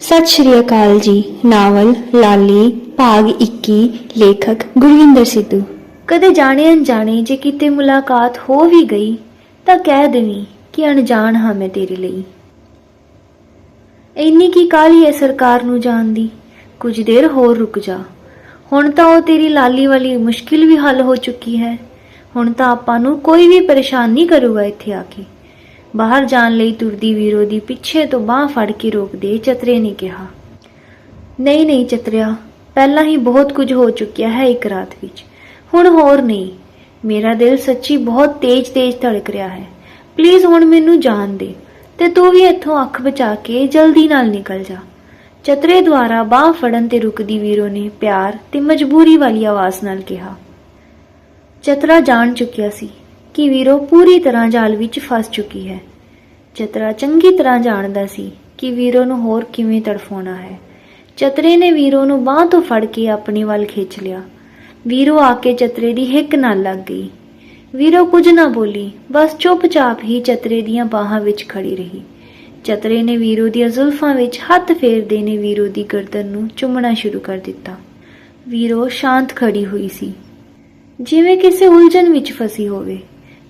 ਸਤਿ ਸ਼੍ਰੀ ਅਕਾਲ ਜੀ। ਨਾਵਲ, ਲਾਲੀ, ਭਾਗ 21 ਲੇਖਕ ਗੁਰਵਿੰਦਰ ਸਿੱਧੂ। ਕਦੇ ਜਾਣੇ ਅਣਜਾਣੇ ਜੇ ਕਿਤੇ ਮੁਲਾਕਾਤ ਹੋ ਵੀ ਗਈ, ਤਾਂ ਕਹਿ ਦੇਵੀਂ ਕਿ ਅਣਜਾਣ ਹਾਂ ਮੈਂ ਤੇਰੇ ਲਈ। ਇੰਨੀ ਕੀ ਕਾਹਲੀ ਹੈ ਸਰਕਾਰ ਨੂੰ ਜਾਣਦੀ ਕੁਝ ਦੇਰ ਹੋਰ ਰੁਕ ਜਾ। ਹੁਣ ਤਾਂ ਉਹ ਤੇਰੀ ਲਾਲੀ ਵਾਲੀ ਮੁਸ਼ਕਿਲ ਵੀ ਹੱਲ ਹੋ ਚੁੱਕੀ ਹੈ। ਹੁਣ ਤਾਂ ਆਪਾਂ ਨੂੰ ਕੋਈ ਵੀ ਪਰੇਸ਼ਾਨ ਨਹੀਂ ਕਰੂਗਾ ਇੱਥੇ ਆ ਕੇ। ਬਾਹਰ ਜਾਣ ਲਈ ਤੁਰਦੀ ਵੀਰੋ ਦੀ ਪਿੱਛੇ ਤੋਂ ਬਾਹ ਫੜ ਕੇ ਰੋਕਦੇ ਚਤਰੇ ਨੇ ਕਿਹਾ, ਨਹੀਂ ਨਹੀਂ ਚਤਰਿਆ, ਪਹਿਲਾਂ ਹੀ ਬਹੁਤ ਕੁਝ ਹੋ ਚੁੱਕਿਆ ਹੈ ਇੱਕ ਰਾਤ ਵਿੱਚ। ਹੁਣ ਹੋਰ ਨਹੀਂ। ਮੇਰਾ ਦਿਲ ਸੱਚੀ ਬਹੁਤ ਤੇਜ਼-ਤੇਜ਼ ਧੜਕ ਰਿਹਾ ਹੈ। ਪਲੀਜ਼ ਹੁਣ ਮੈਨੂੰ ਜਾਣ ਦੇ ਤੇ ਤੂੰ ਵੀ ਇੱਥੋਂ ਅੱਖ ਬਚਾ ਕੇ ਜਲਦੀ ਨਾਲ ਨਿਕਲ ਜਾ ਚਤਰੇ ਦੁਆਰਾ ਬਾਹ ਫੜਨ ਤੇ ਰੁਕਦੀ ਵੀਰੋ ਨੇ ਪਿਆਰ ਤੇ ਮਜਬੂਰੀ ਵਾਲੀ ਆਵਾਜ਼ ਨਾਲ ਕਿਹਾ, ਚਤਰਾ ਜਾਣ ਚੁੱਕਿਆ ਸੀ। ਕਿ ਵੀਰੋ ਪੂਰੀ ਤਰ੍ਹਾਂ ਜਾਲ ਵਿੱਚ ਫਸ ਚੁੱਕੀ ਹੈ। ਚਤਰਾ ਚੰਗੀ ਤਰ੍ਹਾਂ ਜਾਣਦਾ ਸੀ ਕਿ ਵੀਰੋ ਨੂੰ ਹੋਰ ਕਿਵੇਂ ਤੜਫਾਉਣਾ ਹੈ। ਚਤਰੇ ਨੇ ਵੀਰੋ ਨੂੰ ਬਾਹ ਤੋਂ ਫੜ ਕੇ ਆਪਣੇ ਵੱਲ ਖਿੱਚ ਲਿਆ। ਵੀਰੋ ਆ ਕੇ ਚਤਰੇ ਦੀ ਹਿੱਕ ਨਾਲ ਲੱਗ ਗਈ। ਵੀਰੋ ਕੁਝ ਨਾ ਬੋਲੀ, ਬਸ ਚੁੱਪਚਾਪ ਹੀ ਚਤਰੇ ਦੀਆਂ ਬਾਹਾਂ ਵਿੱਚ ਖੜੀ ਰਹੀ। ਚਤਰੇ ਨੇ ਵੀਰੋ ਦੀਆਂ ਜ਼ੁਲਫਾਂ ਵਿੱਚ ਹੱਥ ਫੇਰਦੇ ਨੇ ਵੀਰੋ ਦੀ ਗਰਦਨ ਨੂੰ ਚੁੰਮਣਾ ਸ਼ੁਰੂ ਕਰ ਦਿੱਤਾ। ਵੀਰੋ ਸ਼ਾਂਤ ਖੜੀ ਹੋਈ ਸੀ। ਜਿਵੇਂ ਕਿਸੇ ਉਲਝਣ ਵਿੱਚ ਫਸੀ ਹੋਵੇ।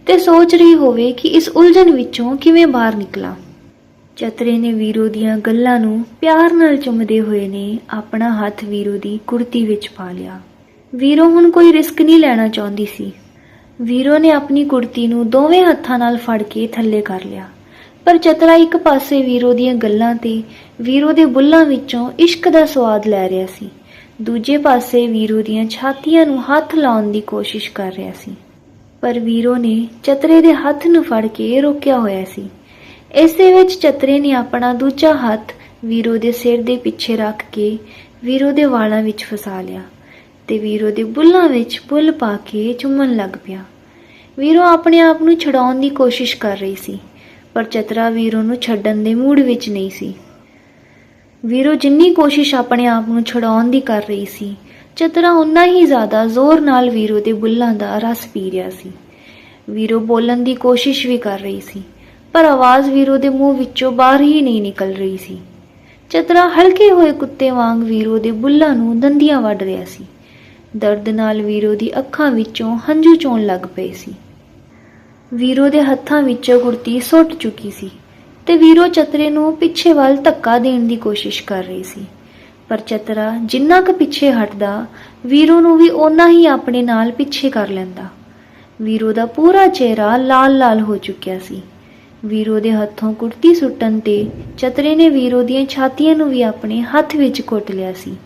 ਤੇ ਸੋਚ ਰਹੀ ਹੋਵੇ ਕਿ ਇਸ ਉਲਝਣ ਵਿੱਚੋਂ ਕਿਵੇਂ ਬਾਹਰ ਨਿਕਲਾਂ। ਚਤਰੇ ਨੇ ਵੀਰੋ ਦੀਆਂ ਗੱਲਾਂ ਨੂੰ ਪਿਆਰ ਨਾਲ ਚੁੰਮਦੇ ਹੋਏ ਨੇ ਆਪਣਾ ਹੱਥ ਵੀਰੋ ਦੀ ਕੁਰਤੀ ਵਿੱਚ ਪਾ ਲਿਆ। ਵੀਰੋ ਹੁਣ ਕੋਈ ਰਿਸਕ ਨਹੀਂ ਲੈਣਾ ਚਾਹੁੰਦੀ ਸੀ। ਵੀਰੋ ਨੇ ਆਪਣੀ ਕੁਰਤੀ ਨੂੰ ਦੋਵੇਂ ਹੱਥਾਂ ਨਾਲ ਫੜ ਕੇ ਥੱਲੇ ਕਰ ਲਿਆ। ਪਰ ਚਤਰਾ ਇੱਕ ਪਾਸੇ ਵੀਰੋ ਦੀਆਂ ਗੱਲਾਂ ਤੇ ਵੀਰੋ ਦੇ ਬੁੱਲਾਂ ਵਿੱਚੋਂ ਇਸ਼ਕ ਦਾ ਸਵਾਦ ਲੈ ਰਿਹਾ ਸੀ। ਦੂਜੇ ਪਾਸੇ ਵੀਰੋ ਦੀਆਂ ਛਾਤੀਆਂ ਨੂੰ ਹੱਥ ਲਾਉਣ ਦੀ ਕੋਸ਼ਿਸ਼ ਕਰ ਰਿਹਾ ਸੀ। ਪਰ ਵੀਰੋ ਨੇ ਚਤਰੇ ਦੇ ਹੱਥ ਨੂੰ ਫੜ ਕੇ ਰੋਕਿਆ ਹੋਇਆ ਸੀ। ਇਸੇ ਵਿੱਚ ਚਤਰੇ ਨੇ ਆਪਣਾ ਦੂਜਾ ਹੱਥ ਵੀਰੋ ਦੇ ਸਿਰ ਦੇ ਪਿੱਛੇ ਰੱਖ ਕੇ ਵੀਰੋ ਦੇ ਵਾਲਾਂ ਵਿੱਚ ਫਸਾ ਲਿਆ ਤੇ ਵੀਰੋ ਦੇ ਬੁੱਲਾਂ ਵਿੱਚ ਬੁੱਲ ਪਾ ਕੇ ਚੁੰਮਣ ਲੱਗ ਪਿਆ। ਵੀਰੋ ਆਪਣੇ ਆਪ ਨੂੰ ਛਡਾਉਣ ਦੀ ਕੋਸ਼ਿਸ਼ ਕਰ ਰਹੀ ਸੀ, ਪਰ ਚਤਰਾ ਵੀਰੋ ਨੂੰ ਛੱਡਣ ਦੇ ਮੂਡ ਵਿੱਚ ਨਹੀਂ ਸੀ। ਵੀਰੋ ਜਿੰਨੀ ਕੋਸ਼ਿਸ਼ ਆਪਣੇ ਆਪ ਨੂੰ ਛਡਾਉਣ ਦੀ ਕਰ ਰਹੀ ਸੀ ਚਤਰਾ ਉਨਾ ਹੀ ਜ਼ਿਆਦਾ ਜ਼ੋਰ ਨਾਲ ਵੀਰੋ ਦੇ ਬੁੱਲਾਂ ਦਾ ਰਸ ਪੀ ਰਿਹਾ ਸੀ। ਵੀਰੋ ਬੋਲਣ ਦੀ ਕੋਸ਼ਿਸ਼ ਵੀ ਕਰ ਰਹੀ ਸੀ, ਪਰ ਆਵਾਜ਼ ਵੀਰੋ ਦੇ ਮੂੰਹ ਵਿੱਚੋਂ ਬਾਹਰ ਹੀ ਨਹੀਂ ਨਿਕਲ ਰਹੀ ਸੀ। ਚਤਰਾ ਹਲਕੇ ਹੋਏ ਕੁੱਤੇ ਵਾਂਗ ਵੀਰੋ ਦੇ ਬੁੱਲਾਂ ਨੂੰ ਦੰਦੀਆਂ ਵੱਢ ਰਿਹਾ ਸੀ। ਦਰਦ ਨਾਲ ਵੀਰੋ ਦੀ ਅੱਖਾਂ ਵਿੱਚੋਂ ਹੰਝੂ ਚੋਣ ਲੱਗ ਪਏ ਸੀ। ਵੀਰੋ ਦੇ ਹੱਥਾਂ ਵਿੱਚੋਂ ਕੁਰਤੀ ਸੁੱਟ ਚੁੱਕੀ ਸੀ ਤੇ ਵੀਰੋ ਚਤਰੇ ਨੂੰ ਪਿੱਛੇ ਵੱਲ ਧੱਕਾ ਦੇਣ ਦੀ ਕੋਸ਼ਿਸ਼ ਕਰ ਰਹੀ ਸੀ। ਪਰ ਚਤਰਾ ਜਿੰਨਾ ਕੁ ਪਿੱਛੇ ਹਟਦਾ, ਵੀਰੋ ਨੂੰ ਵੀ ਓਨਾ ਹੀ ਆਪਣੇ ਨਾਲ ਪਿੱਛੇ ਕਰ ਲੈਂਦਾ। ਵੀਰੋ ਦਾ ਪੂਰਾ ਚਿਹਰਾ ਲਾਲ-ਲਾਲ ਹੋ ਚੁੱਕਿਆ ਸੀ। ਵੀਰੋ ਦੇ ਹੱਥੋਂ ਕੁਰਤੀ ਸੁੱਟਣ ਤੇ ਚਤਰੇ ਨੇ ਵੀਰੋ ਦੀਆਂ ਛਾਤੀਆਂ ਨੂੰ ਵੀ ਆਪਣੇ ਹੱਥ ਵਿੱਚ ਘੁੱਟ ਲਿਆ ਸੀ।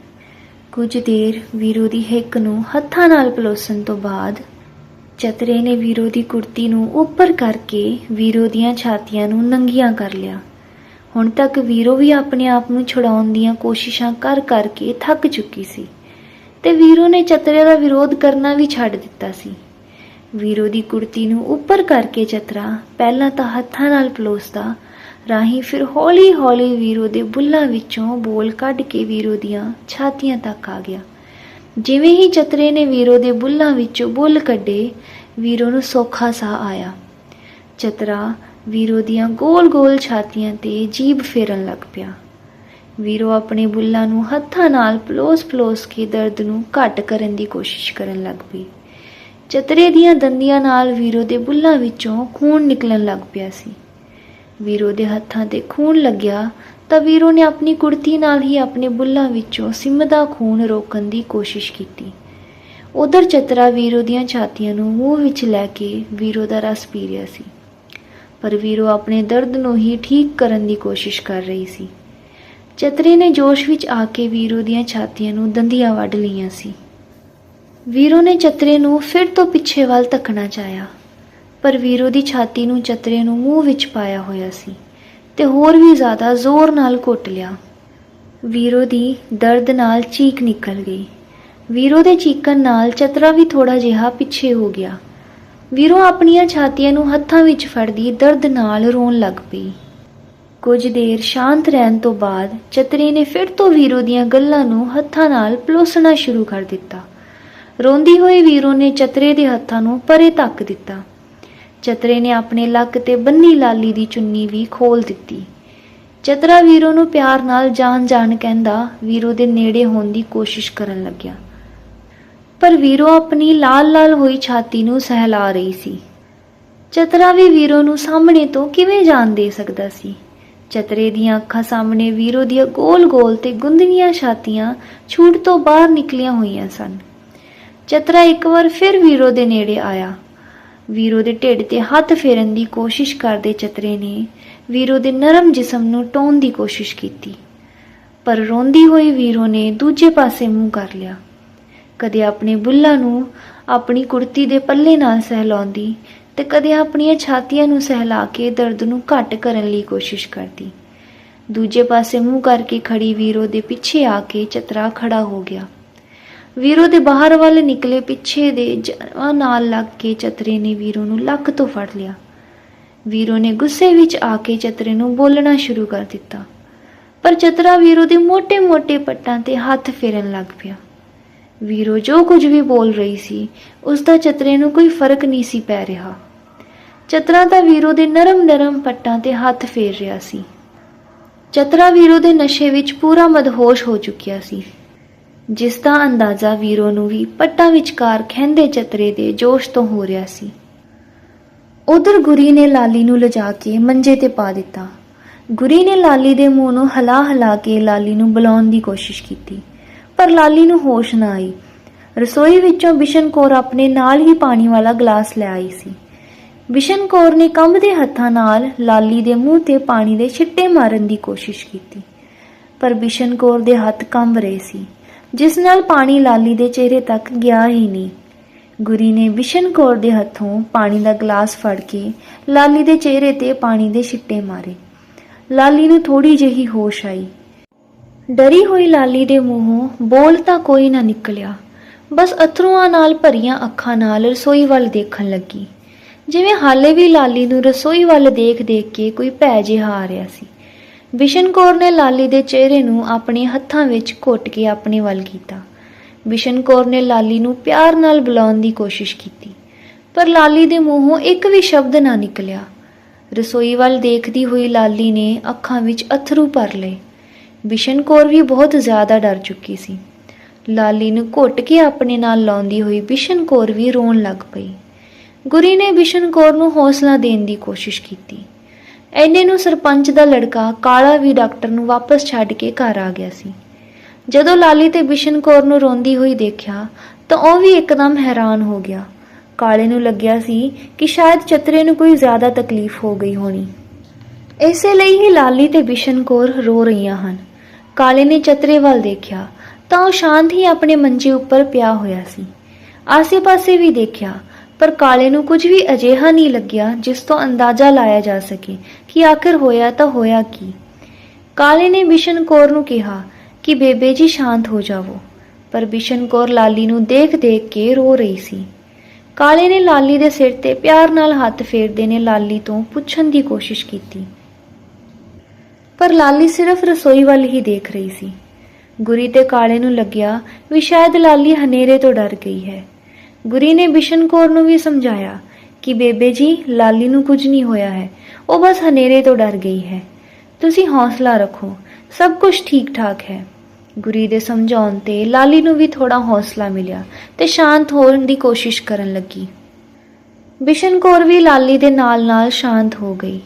ਕੁਝ ਦੇਰ ਵੀਰੋ ਦੀ ਹਿੱਕ ਨੂੰ ਹੱਥਾਂ ਨਾਲ ਪਲੋਸਣ ਤੋਂ ਬਾਅਦ ਚਤਰੇ ਨੇ ਵੀਰੋ ਦੀ ਕੁਰਤੀ ਨੂੰ ਉੱਪਰ ਕਰਕੇ ਵੀਰੋ ਦੀਆਂ ਛਾਤੀਆਂ ਨੂੰ ਨੰਗੀਆਂ ਕਰ ਲਿਆ। ਹੁਣ ਤੱਕ ਵੀਰੋ ਵੀ ਆਪਣੇ ਆਪ ਨੂੰ ਛੁਡਾਉਣ ਦੀਆਂ ਕੋਸ਼ਿਸ਼ਾਂ ਕਰ ਕਰਕੇ ਥੱਕ ਚੁੱਕੀ ਸੀ। ਤੇ ਵੀਰੋ ਨੇ ਚਤਰੇ ਦਾ ਵਿਰੋਧ ਕਰਨਾ ਵੀ ਛੱਡ ਦਿੱਤਾ ਸੀ। ਵੀਰੋ ਦੀ ਕੁੜਤੀ ਨੂੰ ਉੱਪਰ ਕਰਕੇ ਚਤਰਾ, ਪਹਿਲਾਂ ਤਾਂ ਹੱਥਾਂ ਨਾਲ ਪਲੋਸਦਾ, ਰਾਹੀਂ ਫਿਰ ਹੌਲੀ-ਹੌਲੀ ਵੀਰੋ ਦੇ ਬੁੱਲਾਂ ਵਿੱਚੋਂ ਬੋਲ ਕੱਢ ਕੇ ਵੀਰੋ ਦੀਆਂ ਛਾਤੀਆਂ ਤੱਕ ਆ ਗਿਆ। ਜਿਵੇਂ ਹੀ ਚਤਰੇ ਨੇ ਵੀਰੋ ਦੇ ਬੁੱਲਾਂ ਵਿੱਚੋਂ ਬੁੱਲ ਕੱਢੇ, ਵੀਰੋ ਨੂੰ ਸੌਖਾ ਸਾਹ ਆਇਆ। ਚਤਰਾ ਵੀਰੋ ਦੀਆਂ ਗੋਲ-ਗੋਲ ਛਾਤੀਆਂ ਤੇ ਜੀਭ ਫੇਰਨ ਲੱਗ ਪਿਆ। ਵੀਰੋ ਆਪਣੇ ਬੁੱਲਾਂ ਨੂੰ ਹੱਥਾਂ ਨਾਲ ਪਲੋਸ-ਪਲੋਸ ਕੇ ਦਰਦ ਨੂੰ ਘੱਟ ਕਰਨ ਦੀ ਕੋਸ਼ਿਸ਼ ਕਰਨ ਲੱਗ ਪਈ। ਚਤਰੇ ਦੀਆਂ ਦੰਦੀਆਂ ਨਾਲ ਵੀਰੋ ਦੇ ਬੁੱਲਾਂ ਵਿੱਚੋਂ ਖੂਨ ਨਿਕਲਣ ਲੱਗ ਪਿਆ ਸੀ। ਵੀਰੋ ਦੇ ਹੱਥਾਂ ਤੇ ਖੂਨ ਲੱਗਿਆ ਤਾਂ ਵੀਰੋ ਨੇ ਆਪਣੀ ਕੁੜਤੀ ਨਾਲ ਹੀ ਆਪਣੇ ਬੁੱਲਾਂ ਵਿੱਚੋਂ ਸਿਮਦਾ ਖੂਨ ਰੋਕਣ ਦੀ ਕੋਸ਼ਿਸ਼ ਕੀਤੀ। ਉਧਰ ਚਤਰਾ ਵੀਰੋ ਦੀਆਂ ਛਾਤੀਆਂ ਨੂੰ ਮੂੰਹ ਵਿੱਚ ਲੈ ਕੇ ਵੀਰੋ ਦਾ ਰਸ ਪੀ ਰਿਹਾ ਸੀ। ਪਰ ਵੀਰੋ, ਆਪਣੇ ਦਰਦ ਨੂੰ ਹੀ ਠੀਕ ਕਰਨ ਦੀ ਕੋਸ਼ਿਸ਼ ਕਰ ਰਹੀ ਸੀ। ਚਤਰੇ ਨੇ ਜੋਸ਼ ਵਿੱਚ ਆ ਕੇ ਵੀਰੋ ਦੀਆਂ ਛਾਤੀਆਂ ਨੂੰ ਦੰਦੀਆਂ ਵੱਢ ਲਈਆਂ ਸੀ। ਵੀਰੋ ਨੇ ਚਤਰੇ ਨੂੰ ਫਿਰ ਤੋਂ ਪਿੱਛੇ ਵੱਲ ਧੱਕਣਾ ਚਾਹਿਆ, ਪਰ ਵੀਰੋ ਦੀ ਛਾਤੀ ਨੂੰ ਚਤਰੇ ਨੂੰ ਮੂੰਹ ਵਿੱਚ ਪਾਇਆ ਹੋਇਆ ਸੀ ਤੇ ਹੋਰ ਵੀ ਜ਼ਿਆਦਾ ਜ਼ੋਰ ਨਾਲ ਘੁੱਟ ਲਿਆ। ਵੀਰੋ ਦੀ ਦਰਦ ਨਾਲ ਚੀਕ ਨਿਕਲ ਗਈ। ਵੀਰੋ ਦੇ ਚੀਕਣ ਨਾਲ ਚਤਰਾ ਵੀ ਥੋੜਾ ਜਿਹਾ ਪਿੱਛੇ ਹੋ ਗਿਆ। ਵੀਰੋ ਆਪਣੀਆਂ ਛਾਤੀਆਂ ਨੂੰ ਹੱਥਾਂ ਵਿੱਚ ਫੜਦੀ ਦਰਦ ਨਾਲ ਰੋਣ ਲੱਗ ਪਈ। ਕੁਝ ਦੇਰ ਸ਼ਾਂਤ ਰਹਿਣ ਤੋਂ ਬਾਅਦ ਚਤਰੇ ਨੇ ਫਿਰ ਤੋਂ ਵੀਰੋ ਦੀਆਂ ਗੱਲਾਂ ਨੂੰ ਹੱਥਾਂ ਨਾਲ ਪਲੋਸਣਾ ਸ਼ੁਰੂ ਕਰ ਦਿੱਤਾ। ਰੋਂਦੀ ਹੋਈ ਵੀਰੋ ਨੇ ਚਤਰੇ ਦੇ ਹੱਥਾਂ ਨੂੰ ਪਰੇ ਧੱਕ ਦਿੱਤਾ। ਚਤਰੇ ਨੇ ਆਪਣੇ ਲੱਕ ਤੇ ਬੰਨੀ ਲਾਲੀ ਦੀ ਚੁੰਨੀ ਵੀ ਖੋਲ ਦਿੱਤੀ। ਚਤਰਾ ਵੀਰੋ ਨੂੰ ਪਿਆਰ ਨਾਲ ਜਾਣ ਜਾਣ ਕਹਿੰਦਾ ਵੀਰੋ ਦੇ ਨੇੜੇ ਹੋਣ ਦੀ ਕੋਸ਼ਿਸ਼ ਕਰਨ ਲੱਗਿਆ। ਪਰ ਵੀਰੋ ਆਪਣੀ ਲਾਲ ਲਾਲ ਹੋਈ ਛਾਤੀ ਨੂੰ ਸਹਿਲਾ ਰਹੀ ਸੀ। ਚਤਰਾ ਵੀ ਵੀਰੋ ਨੂੰ ਸਾਹਮਣੇ ਤੋਂ ਕਿਵੇਂ ਜਾਣ ਦੇ ਸਕਦਾ ਸੀ? ਚਤਰੇ ਦੀਆਂ ਅੱਖਾਂ ਸਾਹਮਣੇ ਵੀਰੋ ਦੀਆਂ ਗੋਲ-ਗੋਲ ਤੇ ਗੁੰਦਵੀਆਂ ਛਾਤੀਆਂ ਛੂਟ ਤੋਂ ਬਾਹਰ ਨਿਕਲੀਆਂ ਹੋਈਆਂ ਸਨ। ਚਤਰਾ ਇੱਕ ਵਾਰ ਫਿਰ ਵੀਰੋ ਦੇ ਨੇੜੇ ਆਇਆ। ਵੀਰੋ ਦੇ ਢਿੱਡ ਤੇ ਹੱਥ ਫੇਰਨ ਦੀ ਕੋਸ਼ਿਸ਼ ਕਰਦੇ ਚਤਰੇ ਨੇ ਵੀਰੋ ਦੇ ਨਰਮ ਜਿਸਮ ਨੂੰ ਟੋਣ ਦੀ ਕੋਸ਼ਿਸ਼ ਕੀਤੀ। ਪਰ ਰੋਂਦੀ ਹੋਈ ਵੀਰੋ ਨੇ ਦੂਜੇ ਪਾਸੇ ਮੂੰਹ ਕਰ ਲਿਆ। ਕਦੇ ਆਪਣੇ ਬੁੱਲਾਂ ਨੂੰ ਆਪਣੀ ਕੁੜਤੀ ਦੇ ਪੱਲੇ ਨਾਲ ਸਹਿਲਾਉਂਦੀ ਤੇ ਕਦੇ ਆਪਣੀਆਂ ਛਾਤੀਆਂ ਨੂੰ ਸਹਿਲਾ ਕੇ ਦਰਦ ਨੂੰ ਘੱਟ ਕਰਨ ਲਈ ਕੋਸ਼ਿਸ਼ ਕਰਦੀ। ਦੂਜੇ ਪਾਸੇ ਮੂੰਹ ਕਰਕੇ ਖੜੀ ਵੀਰੋ ਦੇ ਪਿੱਛੇ ਆ ਕੇ ਚਤਰਾ ਖੜਾ ਹੋ ਗਿਆ। ਵੀਰੋ ਦੇ ਬਾਹਰ ਵੱਲ ਨਿਕਲੇ ਪਿੱਛੇ ਦੇ ਜਨਵਾ ਨਾਲ ਲੱਗ ਕੇ ਚਤਰੇ ਨੇ ਵੀਰੋ ਨੂੰ ਲੱਕ ਤੋਂ ਫੜ ਲਿਆ। ਵੀਰੋ ਨੇ ਗੁੱਸੇ ਵਿੱਚ ਆ ਕੇ ਚਤਰੇ ਨੂੰ ਬੋਲਣਾ ਸ਼ੁਰੂ ਕਰ ਦਿੱਤਾ। ਪਰ ਚਤਰਾ ਵੀਰੋ ਦੇ ਮੋٹے-ਮੋٹے ਪੱਟਾਂ ਤੇ ਹੱਥ ਫੇਰਨ ਲੱਗ ਪਿਆ। ਵੀਰੋ, ਜੋ ਕੁਝ ਵੀ ਬੋਲ ਰਹੀ ਸੀ, ਉਸ ਦਾ ਚਤਰੇ ਨੂੰ ਕੋਈ ਫ਼ਰਕ ਨਹੀਂ ਸੀ ਪੈ ਰਿਹਾ। ਚਤਰਾ ਤਾਂ ਵੀਰੋ ਦੇ ਨਰਮ-ਨਰਮ ਪੱਟਾਂ ਤੇ ਹੱਥ ਫੇਰ ਰਿਹਾ ਸੀ। ਚਤਰਾ ਵੀਰੋ ਦੇ ਨਸ਼ੇ ਵਿੱਚ ਪੂਰਾ ਮਦਹੋਸ਼ ਹੋ ਚੁੱਕਿਆ ਸੀ। ਜਿਸ ਦਾ ਅੰਦਾਜ਼ਾ ਵੀਰੋ ਨੂੰ ਵੀ ਪੱਟਾਂ ਵਿਚਕਾਰ ਖਹਿੰਦੇ ਚਤਰੇ ਦੇ ਜੋਸ਼ ਤੋਂ ਹੋ ਰਿਹਾ ਸੀ। ਉਧਰ ਗੁਰੀ ਨੇ ਲਾਲੀ ਨੂੰ ਲਿਜਾ ਕੇ ਮੰਜੇ ਤੇ ਪਾ ਦਿੱਤਾ। ਗੁਰੀ ਨੇ ਲਾਲੀ ਦੇ ਮੂੰਹ ਨੂੰ ਹਲਾ-ਹਲਾ ਕੇ ਲਾਲੀ ਨੂੰ ਬੁਲਾਉਣ ਦੀ ਕੋਸ਼ਿਸ਼ ਕੀਤੀ। ਪਰ ਲਾਲੀ ਨੂੰ ਹੋਸ਼ ਨਾ ਆਈ। ਰਸੋਈ ਵਿੱਚੋਂ ਬਿਸ਼ਨ ਕੌਰ ਆਪਣੇ ਨਾਲ ਹੀ ਪਾਣੀ ਵਾਲਾ ਗਲਾਸ ਲੈ ਆਈ ਸੀ। ਬਿਸ਼ਨ ਕੌਰ ਨੇ ਕੰਬਦੇ ਹੱਥਾਂ ਨਾਲ ਲਾਲੀ ਦੇ ਮੂੰਹ ਤੇ ਪਾਣੀ ਦੇ ਛਿੱਟੇ ਮਾਰਨ ਦੀ ਕੋਸ਼ਿਸ਼ ਕੀਤੀ। ਪਰ ਬਿਸ਼ਨ ਕੌਰ ਦੇ ਹੱਥ ਕੰਬ ਰਹੇ ਸੀ, ਜਿਸ ਨਾਲ ਪਾਣੀ ਲਾਲੀ ਦੇ ਚਿਹਰੇ ਤੱਕ ਗਿਆ ਹੀ ਨਹੀਂ। ਗੁਰੀ ਨੇ ਬਿਸ਼ਨ ਕੌਰ ਦੇ ਹੱਥੋਂ ਪਾਣੀ ਦਾ ਗਲਾਸ ਫੜ ਕੇ ਲਾਲੀ ਦੇ ਚਿਹਰੇ ਤੇ ਪਾਣੀ ਦੇ ਛਿੱਟੇ ਮਾਰੇ। ਲਾਲੀ ਨੂੰ ਥੋੜੀ ਜਿਹੀ ਹੋਸ਼ ਆਈ। ਡਰੀ ਹੋਈ ਲਾਲੀ ਦੇ ਮੂੰਹੋਂ ਬੋਲ ਤਾਂ ਕੋਈ ਨਾ ਨਿਕਲਿਆ। ਬਸ ਅਥਰੂਆਂ ਨਾਲ ਭਰੀਆਂ ਅੱਖਾਂ ਨਾਲ ਰਸੋਈ ਵੱਲ ਦੇਖਣ ਲੱਗੀ। ਜਿਵੇਂ ਹਾਲੇ ਵੀ ਲਾਲੀ ਨੂੰ ਰਸੋਈ ਵੱਲ ਦੇਖ-ਦੇਖ ਕੇ ਕੋਈ ਭੈ ਜਿਹਾ ਆ ਰਿਹਾ ਸੀ। ਬਿਸ਼ਨ ਕੌਰ ਨੇ ਲਾਲੀ ਦੇ ਚਿਹਰੇ ਨੂੰ ਆਪਣੇ ਹੱਥਾਂ ਵਿੱਚ ਘੁੱਟ ਕੇ ਆਪਣੇ ਵੱਲ ਕੀਤਾ। ਬਿਸ਼ਨ ਕੌਰ ਨੇ ਲਾਲੀ ਨੂੰ ਪਿਆਰ ਨਾਲ ਬੁਲਾਉਣ ਦੀ ਕੋਸ਼ਿਸ਼ ਕੀਤੀ। ਪਰ ਲਾਲੀ ਦੇ ਮੂੰਹੋਂ ਇੱਕ ਵੀ ਸ਼ਬਦ ਨਾ ਨਿਕਲਿਆ। ਰਸੋਈ ਵੱਲ ਦੇਖਦੀ ਹੋਈ ਲਾਲੀ ਨੇ ਅੱਖਾਂ ਵਿੱਚ ਅਥਰੂ ਭਰ ਲਏ। ਬਿਸ਼ਨ ਕੌਰ ਵੀ ਬਹੁਤ ਜ਼ਿਆਦਾ ਡਰ ਚੁੱਕੀ ਸੀ। ਲਾਲੀ ਨੂੰ ਘੁੱਟ ਕੇ ਆਪਣੇ ਨਾਲ ਲਾਉਂਦੀ ਹੋਈ ਬਿਸ਼ਨ ਕੌਰ ਵੀ ਰੋਣ ਲੱਗ ਪਈ। ਗੁਰੀ ਨੇ ਬਿਸ਼ਨ ਕੌਰ ਨੂੰ ਹੌਸਲਾ ਦੇਣ ਦੀ ਕੋਸ਼ਿਸ਼ ਕੀਤੀ। ਐਨੇ ਨੂੰ ਸਰਪੰਚ ਦਾ ਲੜਕਾ ਕਾਲਾ ਵੀ ਡਾਕਟਰ ਨੂੰ ਵਾਪਸ ਛੱਡ ਕੇ ਘਰ ਆ ਗਿਆ ਸੀ। ਜਦੋਂ ਲਾਲੀ ਤੇ ਬਿਸ਼ਨ ਕੌਰ ਨੂੰ ਰੋਂਦੀ ਹੋਈ ਦੇਖਿਆ, ਤਾਂ ਉਹ ਵੀ ਇੱਕਦਮ ਹੈਰਾਨ ਹੋ ਗਿਆ। ਕਾਲੇ ਨੂੰ ਲੱਗਿਆ ਸੀ ਕਿ ਸ਼ਾਇਦ ਚਤਰੇ ਨੂੰ ਕੋਈ ਜ਼ਿਆਦਾ ਤਕਲੀਫ ਹੋ ਗਈ ਹੋਣੀ। ਇਸੇ ਲਈ ਹੀ ਲਾਲੀ ਤੇ ਬਿਸ਼ਨ ਕੌਰ ਰੋ ਰਹੀਆਂ ਹਨ। ਕਾਲੇ ਨੇ ਚਤਰੇ ਵੱਲ ਦੇਖਿਆ, ਤਾਂ ਉਹ ਸ਼ਾਂਤ ਹੀ ਆਪਣੇ ਮੰਜੇ ਉੱਪਰ ਪਿਆ ਹੋਇਆ ਸੀ। ਆਸੇ-ਪਾਸੇ ਵੀ ਦੇਖਿਆ, ਪਰ ਕਾਲੇ ਨੂੰ ਕੁਝ ਵੀ ਅਜਿਹਾ ਨਹੀਂ ਲੱਗਿਆ ਜਿਸ ਤੋਂ ਅੰਦਾਜ਼ਾ ਲਾਇਆ ਜਾ ਸਕੇ ਕਿ ਆਖਰ ਹੋਇਆ ਤਾਂ ਹੋਇਆ ਕੀ। ਕਾਲੇ ਨੇ ਬਿਸ਼ਨ ਕੌਰ ਨੂੰ ਕਿਹਾ ਕਿ ਬੇਬੇ ਜੀ ਸ਼ਾਂਤ ਹੋ ਜਾਵੋ, ਪਰ ਬਿਸ਼ਨ ਕੌਰ ਲਾਲੀ ਨੂੰ ਦੇਖ-ਦੇਖ ਕੇ ਰੋ ਰਹੀ ਸੀ। ਕਾਲੇ ਨੇ ਲਾਲੀ ਦੇ ਸਿਰ ਤੇ ਪਿਆਰ ਨਾਲ ਹੱਥ ਫੇਰਦੇ ਨੇ ਲਾਲੀ ਤੋਂ ਪੁੱਛਣ ਦੀ ਕੋਸ਼ਿਸ਼ ਕੀਤੀ। ਪਰ ਲਾਲੀ ਸਿਰਫ ਰਸੋਈ ਵੱਲ ਹੀ ਦੇਖ ਰਹੀ ਸੀ। ਗੁਰੀ ਤੇ ਕਾਲੇ ਨੂੰ ਲੱਗਿਆ ਵੀ ਸ਼ਾਇਦ ਲਾਲੀ ਹਨੇਰੇ ਤੋਂ ਡਰ ਗਈ ਹੈ। ਗੁਰੀ ਨੇ ਬਿਸ਼ਨ ਕੌਰ ਨੂੰ ਵੀ ਸਮਝਾਇਆ ਕਿ ਬੇਬੇ ਜੀ, ਲਾਲੀ ਨੂੰ ਕੁਝ ਨਹੀਂ ਹੋਇਆ ਹੈ, ਉਹ ਬਸ ਹਨੇਰੇ ਤੋਂ ਡਰ ਗਈ ਹੈ। ਤੁਸੀਂ ਹੌਸਲਾ ਰੱਖੋ, ਸਭ ਕੁਝ ਠੀਕ ਠਾਕ ਹੈ। ਗੁਰੀ ਦੇ ਸਮਝਾਉਣ ਤੇ ਲਾਲੀ ਨੂੰ ਵੀ ਥੋੜਾ ਹੌਸਲਾ ਮਿਲਿਆ ਤੇ ਸ਼ਾਂਤ ਹੋਣ ਦੀ ਕੋਸ਼ਿਸ਼ ਕਰਨ ਲੱਗੀ। ਬਿਸ਼ਨ ਕੌਰ ਵੀ ਲਾਲੀ ਦੇ ਨਾਲ-ਨਾਲ ਸ਼ਾਂਤ ਹੋ ਗਈ।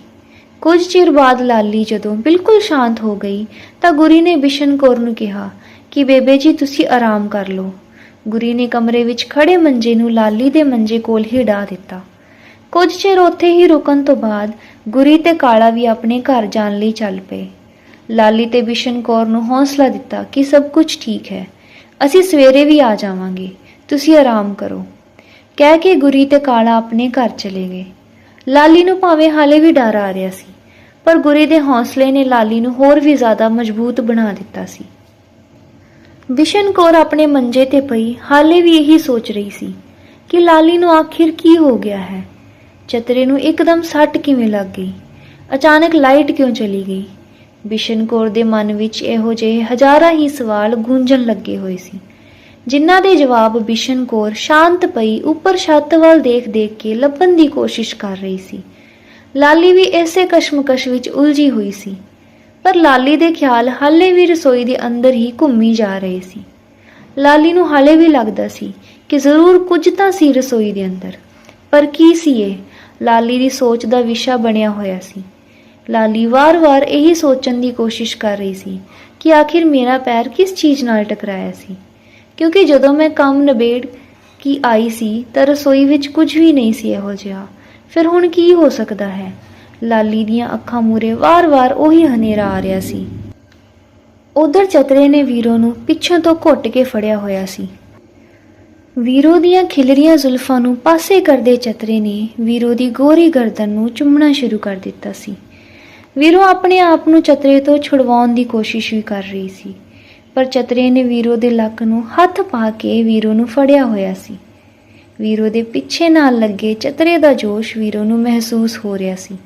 ਕੁਝ ਚਿਰ ਬਾਅਦ ਲਾਲੀ ਜਦੋਂ ਬਿਲਕੁਲ ਸ਼ਾਂਤ ਹੋ ਗਈ, ਤਾਂ ਗੁਰੀ ਨੇ ਬਿਸ਼ਨ ਕੌਰ ਨੂੰ ਕਿਹਾ ਕਿ, ਬੇਬੇ ਜੀ, ਤੁਸੀਂ ਆਰਾਮ ਕਰ ਲਓ। ਗੁਰੀ ਨੇ ਕਮਰੇ ਵਿੱਚ ਖੜੇ ਮੰਜੇ ਨੂੰ ਲਾਲੀ ਦੇ ਮੰਜੇ ਕੋਲ ਹੀ ਢਾ ਦਿੱਤਾ। ਕੁਝ ਚਿਰ ਉੱਥੇ ਹੀ ਰੁਕਣ ਤੋਂ ਬਾਅਦ ਗੁਰੀ ਤੇ ਕਾਲਾ ਵੀ ਆਪਣੇ ਘਰ ਜਾਣ ਲਈ ਚੱਲ ਪਏ। ਲਾਲੀ ਤੇ ਬਿਸ਼ਨ ਕੌਰ ਨੂੰ ਹੌਸਲਾ ਦਿੱਤਾ ਕਿ ਸਭ ਕੁਝ ਠੀਕ ਹੈ। ਅਸੀਂ ਸਵੇਰੇ ਵੀ ਆ ਜਾਵਾਂਗੇ। ਤੁਸੀਂ ਆਰਾਮ ਕਰੋ। ਕਹਿ ਕੇ ਗੁਰੀ ਤੇ ਕਾਲਾ ਆਪਣੇ ਘਰ ਚਲੇ ਗਏ। ਲਾਲੀ ਨੂੰ ਭਾਵੇਂ ਹਾਲੇ ਵੀ ਡਰ ਆ ਰਿਹਾ ਸੀ, ਪਰ ਗੁਰੇ ਦੇ ਹੌਸਲੇ ਨੇ ਲਾਲੀ ਨੂੰ ਹੋਰ ਵੀ ਜ਼ਿਆਦਾ ਮਜ਼ਬੂਤ ਬਣਾ ਦਿੱਤਾ ਸੀ। ਬਿਸ਼ਨ ਕੌਰ ਆਪਣੇ ਮੰਜੇ ਤੇ ਪਈ, ਹਾਲੇ ਵੀ ਇਹੀ ਸੋਚ ਰਹੀ ਸੀ ਕਿ ਲਾਲੀ ਨੂੰ ਆਖਿਰ ਕੀ ਹੋ ਗਿਆ ਹੈ। ਚਤਰੇ ਨੂੰ ਇੱਕਦਮ ਸੱਟ ਕਿਵੇਂ ਲੱਗ ਗਈ? ਅਚਾਨਕ ਲਾਈਟ ਕਿਉਂ ਚਲੀ ਗਈ? ਬਿਸ਼ਨ ਕੌਰ ਦੇ ਮਨ ਵਿੱਚ ਇਹੋ ਜਿਹੇ ਹਜ਼ਾਰਾਂ ਹੀ ਸਵਾਲ ਗੂੰਜਣ ਲੱਗੇ ਹੋਏ ਸੀ। ਜਿਨ੍ਹਾਂ ਦੇ ਜਵਾਬ ਬਿਸ਼ਨ ਕੌਰ ਸ਼ਾਂਤ ਪਈ ਉੱਪਰ ਛੱਤ ਵੱਲ ਦੇਖ-ਦੇਖ ਕੇ ਲੱਭਣ ਦੀ ਕੋਸ਼ਿਸ਼ ਕਰ ਰਹੀ ਸੀ। ਲਾਲੀ ਵੀ ਐਸੇ ਕਸ਼ਮਕਸ਼ ਵਿੱਚ ਉਲਝੀ ਹੋਈ ਸੀ। ਪਰ ਲਾਲੀ ਦੇ ਖਿਆਲ ਹਾਲੇ ਵੀ ਰਸੋਈ ਦੇ ਅੰਦਰ ਹੀ ਘੁੰਮੀ ਜਾ ਰਹੇ ਸੀ। ਲਾਲੀ ਨੂੰ ਹਾਲੇ ਵੀ ਲੱਗਦਾ ਸੀ ਕਿ ਜ਼ਰੂਰ ਕੁਝ ਤਾਂ ਸੀ ਰਸੋਈ ਦੇ ਅੰਦਰ। ਪਰ ਕੀ ਸੀ ਇਹ? ਲਾਲੀ ਦੀ ਸੋਚ ਦਾ ਵਿਸ਼ਾ ਬਣਿਆ ਹੋਇਆ ਸੀ। ਲਾਲੀ ਵਾਰ-ਵਾਰ ਇਹੀ ਸੋਚਣ ਦੀ ਕੋਸ਼ਿਸ਼ ਕਰ ਰਹੀ ਸੀ ਕਿ ਆਖਿਰ ਮੇਰਾ ਪੈਰ ਕਿਸ ਚੀਜ਼ ਨਾਲ ਟਕਰਾਇਆ ਸੀ? ਕਿਉਂਕਿ ਜਦੋਂ ਮੈਂ ਕੰਮ ਨਿਬੇੜ ਕੀ ਆਈ ਸੀ ਤਾਂ ਰਸੋਈ ਵਿੱਚ ਕੁਝ ਵੀ ਨਹੀਂ ਸੀ ਇਹੋ ਜਿਹਾ। ਫਿਰ ਹੁਣ ਕੀ ਹੋ ਸਕਦਾ ਹੈ? ਲਾਲੀ ਦੀਆਂ ਅੱਖਾਂ ਮੂਰੇ ਵਾਰ-ਵਾਰ ਉਹੀ ਹਨੇਰਾ ਆ ਰਿਹਾ ਸੀ। ਉਧਰ ਚਤਰੇ ਨੇ ਵੀਰੋ ਨੂੰ ਪਿੱਛੋਂ ਤੋਂ ਘੁੱਟ ਕੇ ਫੜਿਆ ਹੋਇਆ ਸੀ। ਵੀਰੋ ਦੀਆਂ ਖਿਲਰੀਆਂ ਜ਼ੁਲਫਾਂ ਨੂੰ ਪਾਸੇ ਕਰਦੇ ਚਤਰੇ ਨੇ ਵੀਰੋ ਦੀ ਗੋਰੀ ਗਰਦਨ ਨੂੰ ਚੁੰਮਣਾ ਸ਼ੁਰੂ ਕਰ ਦਿੱਤਾ ਸੀ। ਵੀਰੋ ਆਪਣੇ ਆਪ ਨੂੰ ਚਤਰੇ ਤੋਂ ਛੁਡਵਾਉਣ ਦੀ ਕੋਸ਼ਿਸ਼ ਵੀ ਕਰ ਰਹੀ ਸੀ। ਪਰ ਚਤਰੇ ਨੇ ਵੀਰੋ ਦੇ ਲੱਕ ਨੂੰ ਹੱਥ ਪਾ ਕੇ ਵੀਰੋ ਨੂੰ ਫੜਿਆ ਹੋਇਆ ਸੀ। ਵੀਰੋ ਦੇ ਪਿੱਛੇ ਨਾਲ ਲੱਗੇ ਚਤਰੇ ਦਾ ਜੋਸ਼ ਵੀਰੋ ਨੂੰ ਮਹਿਸੂਸ ਹੋ ਰਿਹਾ ਸੀ।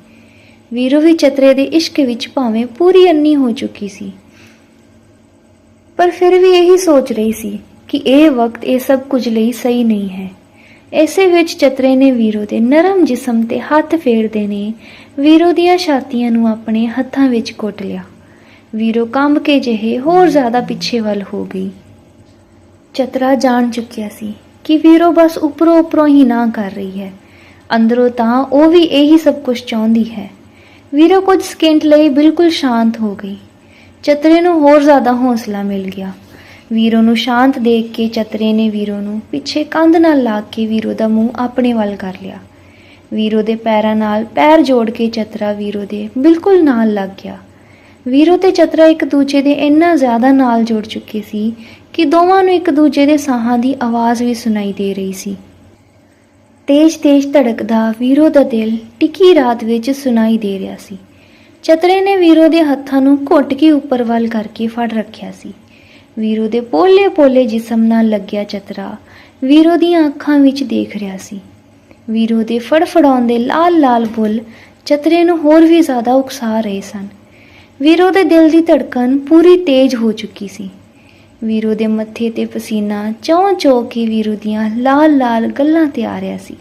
ਵੀਰੋ ਵੀ ਚਤਰੇ ਦੇ ਇਸ਼ਕ ਵਿੱਚ ਭਾਵੇਂ ਪੂਰੀ ਅੰਨੀ ਹੋ ਚੁੱਕੀ ਸੀ। ਪਰ ਫਿਰ ਵੀ ਇਹੀ ਸੋਚ ਰਹੀ ਸੀ ਕਿ ਇਹ ਵਕਤ ਇਹ ਸਭ ਕੁਝ ਲਈ ਸਹੀ ਨਹੀਂ ਹੈ। ਐਸੇ ਵਿੱਚ ਚਤਰੇ ਨੇ ਵੀਰੋ ਦੇ ਨਰਮ ਜਿਸਮ ਤੇ ਹੱਥ ਫੇਰਦੇ ਨੇ ਵੀਰੋ ਦੀਆਂ ਛਾਤੀਆਂ ਨੂੰ ਆਪਣੇ ਹੱਥਾਂ ਵਿੱਚ ਘੁੱਟ ਲਿਆ। ਵੀਰੋ, ਕੰਬ ਕੇ ਜਿਹੇ ਹੋਰ ਜ਼ਿਆਦਾ ਪਿੱਛੇ ਵੱਲ ਹੋ ਗਈ। ਚਤਰਾ ਜਾਣ ਚੁੱਕਿਆ ਸੀ ਕਿ ਵੀਰੋ ਬਸ ਉੱਪਰੋਂ ਉੱਪਰੋਂ ਹੀ ਨਾ ਕਰ ਰਹੀ ਹੈ। ਅੰਦਰੋਂ ਤਾਂ ਉਹ ਵੀ ਇਹੀ ਸਭ ਕੁਝ ਚਾਹੁੰਦੀ ਹੈ। ਵੀਰੋ, ਕੁਝ ਸਕਿੰਟ ਲਈ ਬਿਲਕੁਲ ਸ਼ਾਂਤ ਹੋ ਗਈ। ਚਤਰੇ ਨੂੰ ਹੋਰ ਜ਼ਿਆਦਾ ਹੌਸਲਾ ਮਿਲ ਗਿਆ। ਵੀਰੋ ਨੂੰ ਸ਼ਾਂਤ ਦੇਖ ਕੇ ਚਤਰੇ ਨੇ ਵੀਰੋ ਨੂੰ ਪਿੱਛੇ ਕੰਧ ਨਾਲ ਲਾ ਕੇ ਵੀਰੋ ਦਾ ਮੂੰਹ ਆਪਣੇ ਵੱਲ ਕਰ ਲਿਆ। ਵੀਰੋ ਦੇ ਪੈਰਾਂ ਨਾਲ ਪੈਰ ਜੋੜ ਕੇ ਚਤਰਾ ਵੀਰੋ ਦੇ ਬਿਲਕੁਲ ਨਾਲ ਲੱਗ ਗਿਆ। ਵੀਰੋ ਤੇ ਚਤਰਾ ਇੱਕ ਦੂਜੇ ਦੇ ਇੰਨਾ ਜ਼ਿਆਦਾ ਨਾਲ ਜੁੜ ਚੁੱਕੇ ਸੀ ਕਿ ਦੋਵਾਂ ਨੂੰ ਇੱਕ ਦੂਜੇ ਦੇ ਸਾਹਾਂ ਦੀ ਆਵਾਜ਼ ਵੀ ਸੁਣਾਈ ਦੇ ਰਹੀ ਸੀ। ਤੇਜ਼-ਤੇਜ਼ ਧੜਕਦਾ ਵੀਰੋ ਦਾ ਦਿਲ ਟਿੱਕੀ ਰਾਤ ਵਿੱਚ ਸੁਣਾਈ ਦੇ ਰਿਹਾ ਸੀ। ਚਤਰੇ ਨੇ ਵੀਰੋ ਦੇ ਹੱਥਾਂ ਨੂੰ ਘੁੱਟ ਕੇ ਉੱਪਰ ਵੱਲ ਕਰਕੇ ਫੜ ਰੱਖਿਆ ਸੀ। ਵੀਰੋ ਦੇ ਪੋਲੇ-ਪੋਲੇ ਜਿਸਮ ਨਾਲ ਲੱਗਿਆ ਚਤਰਾ ਵੀਰੋ ਦੀਆਂ ਅੱਖਾਂ ਵਿੱਚ ਦੇਖ ਰਿਹਾ ਸੀ। ਵੀਰੋ ਦੇ ਫੜਫੜਾਉਂਦੇ ਲਾਲ-ਲਾਲ ਬੁੱਲ ਚਤਰੇ ਨੂੰ ਹੋਰ ਵੀ ਜ਼ਿਆਦਾ ਉਕਸਾ ਰਹੇ ਸਨ। ਵੀਰੋ ਦੇ ਦਿਲ ਦੀ ਧੜਕਨ ਪੂਰੀ ਤੇਜ਼ ਹੋ ਚੁੱਕੀ ਸੀ। ਵੀਰੋ ਦੇ ਮੱਥੇ ਤੇ ਪਸੀਨਾ ਚੌਂ-ਚੌਂ ਕੇ ਵੀਰੋ ਦੀਆਂ ਲਾਲ-ਲਾਲ ਗੱਲਾਂ ਤੇ ਆ ਰਿਹਾ ਸੀ।